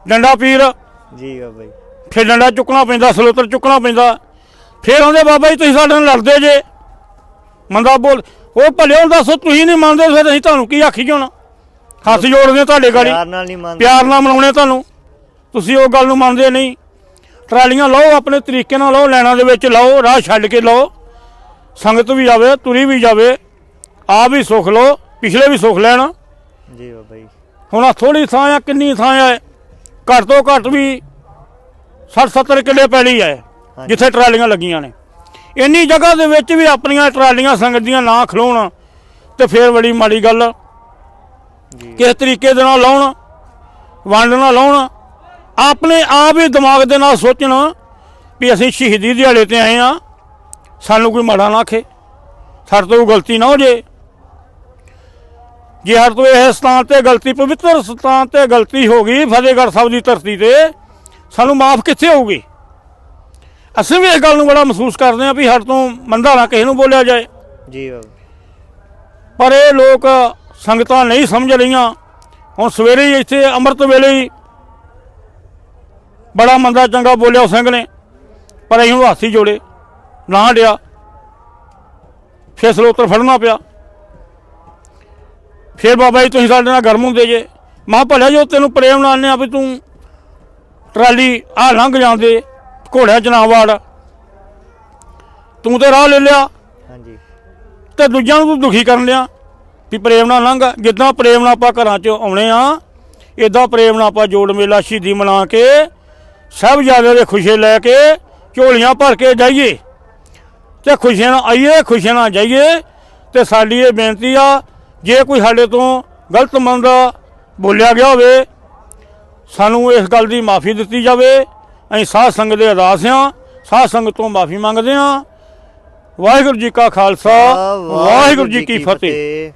B: ਡੰਡਾ ਪੀਰ।
A: ਜੀ ਬਾਬਾ ਜੀ
B: ਫਿਰ ਡੰਡਾ ਚੁੱਕਣਾ ਪੈਂਦਾ ਸਲੋਤਰ ਚੁੱਕਣਾ ਪੈਂਦਾ। ਫਿਰ ਆਉਂਦੇ ਬਾਬਾ ਜੀ ਤੁਸੀਂ ਸਾਡੇ ਨਾਲ ਲੜਦੇ ਜੇ। ਮੰਦਾ ਬੋਲ ਉਹ ਭਲੇ ਹੁਣ ਦੱਸੋ ਤੁਸੀਂ ਨਹੀਂ ਮੰਨਦੇ ਫਿਰ ਅਸੀਂ ਤੁਹਾਨੂੰ ਕੀ ਆਖੀ ਜਾਣਾ? ਹੱਥ ਜੋੜਦੇ ਤੁਹਾਡੇ ਗਾੜੀ।
A: ਪਿਆਰ ਨਾਲ ਨਹੀਂ ਮੰਨਦੇ।
B: ਪਿਆਰ ਨਾਲ ਮਨਾਉਣੇ ਤੁਹਾਨੂੰ। ਤੁਸੀਂ ਉਹ ਗੱਲ ਨੂੰ ਮੰਨਦੇ ਨਹੀਂ। ਟਰਾਲੀਆਂ ਲਾਓ ਆਪਣੇ ਤਰੀਕੇ ਨਾਲ ਲਾਓ ਲੈਣਾ ਦੇ ਵਿੱਚ ਲਾਓ ਰਾਹ ਛੱਡ ਕੇ ਲਾਓ। ਸੰਗਤ ਵੀ ਜਾਵੇ ਤੁਰੀ ਵੀ ਜਾਵੇ। ਆਪ ਵੀ ਸੁੱਖ ਲਓ ਪਿਛਲੇ ਵੀ ਸੁੱਖ ਲੈਣ।
A: ਜੀ ਬਾਬਾ ਜੀ
B: ਹੁਣ ਆ ਥੋੜੀ ਥਾਂ ਆ ਕਿੰਨੀ ਥਾਂ ਆ। ਘੱਟ ਤੋਂ ਘੱਟ ਵੀ 60 70 ਕਿੱਲੇ ਪੈਲੀ
A: ਹਾਂਜੀ।
B: ਜਿੱਥੇ ਟਰਾਲੀਆਂ ਲੱਗੀਆਂ ਨੇ। ਇੰਨੀ ਜਗ੍ਹਾ ਦੇ ਵਿੱਚ ਵੀ ਆਪਣੀਆਂ ਟਰਾਲੀਆਂ ਸੰਗਤ ਦੀਆਂ ਨਾ ਖਲੋਣ ਤੇ ਫੇਰ ਬੜੀ ਮਾੜੀ ਗੱਲ। ਕਿਸ ਤਰੀਕੇ ਦੇ ਨਾਲ ਲਾਉਣ ਵੰਡ ਨਾਲ ਲਾਉਣ ਆਪਣੇ ਆਪ ਹੀ ਦਿਮਾਗ ਦੇ ਨਾਲ ਸੋਚਣ ਵੀ ਅਸੀਂ ਸ਼ਹੀਦੀ ਦਿਹਾੜੇ ਤੇ ਆਏ ਆ ਸਾਨੂੰ ਕੋਈ ਮਾੜਾ ਨਾ ਆਖੇ ਸਾਡੇ ਤੋਂ ਗਲਤੀ ਨਾ ਹੋ ਜੇ। ਜੇ ਹਰ ਤੋਂ ਇਹ ਸਥਾਨ ਤੇ ਗਲਤੀ ਪਵਿੱਤਰ ਸਥਾਨ ਤੇ ਗਲਤੀ ਹੋ ਗਈ ਫਤਿਹਗੜ੍ਹ ਸਾਹਿਬ ਦੀ ਧਰਤੀ ਤੇ ਸਾਨੂੰ ਮਾਫ ਕਿੱਥੇ ਹੋਊਗੀ? ਅਸੀਂ ਵੀ ਇਸ ਗੱਲ ਨੂੰ ਬੜਾ ਮਹਿਸੂਸ ਕਰਦੇ ਹਾਂ ਵੀ ਸਾਡੇ ਤੋਂ ਮੰਦਾ ਨਾ ਕਿਸੇ ਨੂੰ ਬੋਲਿਆ ਜਾਏ।
A: ਜੀ ਬਾਬਾ
B: ਪਰ ਇਹ ਲੋਕ ਸੰਗਤਾਂ ਨਹੀਂ ਸਮਝ ਰਹੀਆਂ। ਹੁਣ ਸਵੇਰੇ ਹੀ ਇੱਥੇ ਅੰਮ੍ਰਿਤ ਵੇਲੇ ਹੀ ਬੜਾ ਮੰਦਾ ਚੰਗਾ ਬੋਲਿਆ ਸਿੰਘ ਨੇ। ਪਰ ਅਸੀਂ ਹਾਥੀ ਜੋੜੇ ਨਾ ਡਿਆ ਫਿਰ ਸਲੋਤਰ ਫੜਨਾ ਪਿਆ। ਫਿਰ ਬਾਬਾ ਜੀ ਤੁਸੀਂ ਸਾਡੇ ਨਾਲ ਗਰਮ ਹੁੰਦੇ ਜੇ। ਮਾਂ ਭਲਿਆ ਜੋ ਤੈਨੂੰ ਪ੍ਰੇਮ ਨਾਲ ਆਨੇ ਆ ਵੀ ਤੂੰ ਟਰਾਲੀ ਆ ਲੰਘ ਜਾਂਦੇ ਘੋੜਿਆਂ ਚ ਨਾ ਵਾੜ। ਤੂੰ ਤੇ ਰਾਹ ਲੈ ਲਿਆ।
A: ਹਾਂਜੀ।
B: ਤੇ ਦੂਜਿਆਂ ਨੂੰ ਤੂੰ ਦੁਖੀ ਕਰਨ ਲਿਆ ਵੀ ਪ੍ਰੇਮ ਨਾਲ ਲੰਘ। ਜਿੱਦਾਂ ਪ੍ਰੇਮ ਨਾਲ ਆਪਾਂ ਘਰਾਂ 'ਚ ਆਉਣੇ ਆ ਇਦਾਂ ਪ੍ਰੇਮ ਨਾਲ ਆਪਾਂ ਜੋੜ ਮੇਲਾ ਸ਼ਹੀਦੀ ਮਨਾ ਕੇ ਸਭ ਜ਼ਿਆਦਾ ਦੇ ਖੁਸ਼ੀ ਲੈ ਕੇ ਝੋਲੀਆਂ ਭਰ ਕੇ ਜਾਈਏ। ਤੇ ਖੁਸ਼ੀਆਂ ਨਾਲ ਆਈਏ ਖੁਸ਼ੀਆਂ ਨਾਲ ਜਾਈਏ। ਤੇ ਸਾਡੀ ਇਹ ਬੇਨਤੀ ਆ ਜੇ ਕੋਈ ਸਾਡੇ ਤੋਂ ਗਲਤ ਮੰਦ ਬੋਲਿਆ ਗਿਆ ਹੋਵੇ ਸਾਨੂੰ ਇਸ ਗੱਲ ਦੀ ਮਾਫੀ ਦਿੱਤੀ ਜਾਵੇ। ਅਸੀਂ ਸਾਧ ਸੰਗਤ ਦੇ ਅਰਦਾਸ ਹਾਂ ਸਾਧ ਸੰਗਤ ਤੋਂ ਮਾਫੀ ਮੰਗਦੇ ਹਾਂ। ਵਾਹਿਗੁਰੂ ਜੀ ਕਾ ਖਾਲਸਾ ਵਾਹਿਗੁਰੂ ਜੀ ਕੀ ਫਤਿਹ।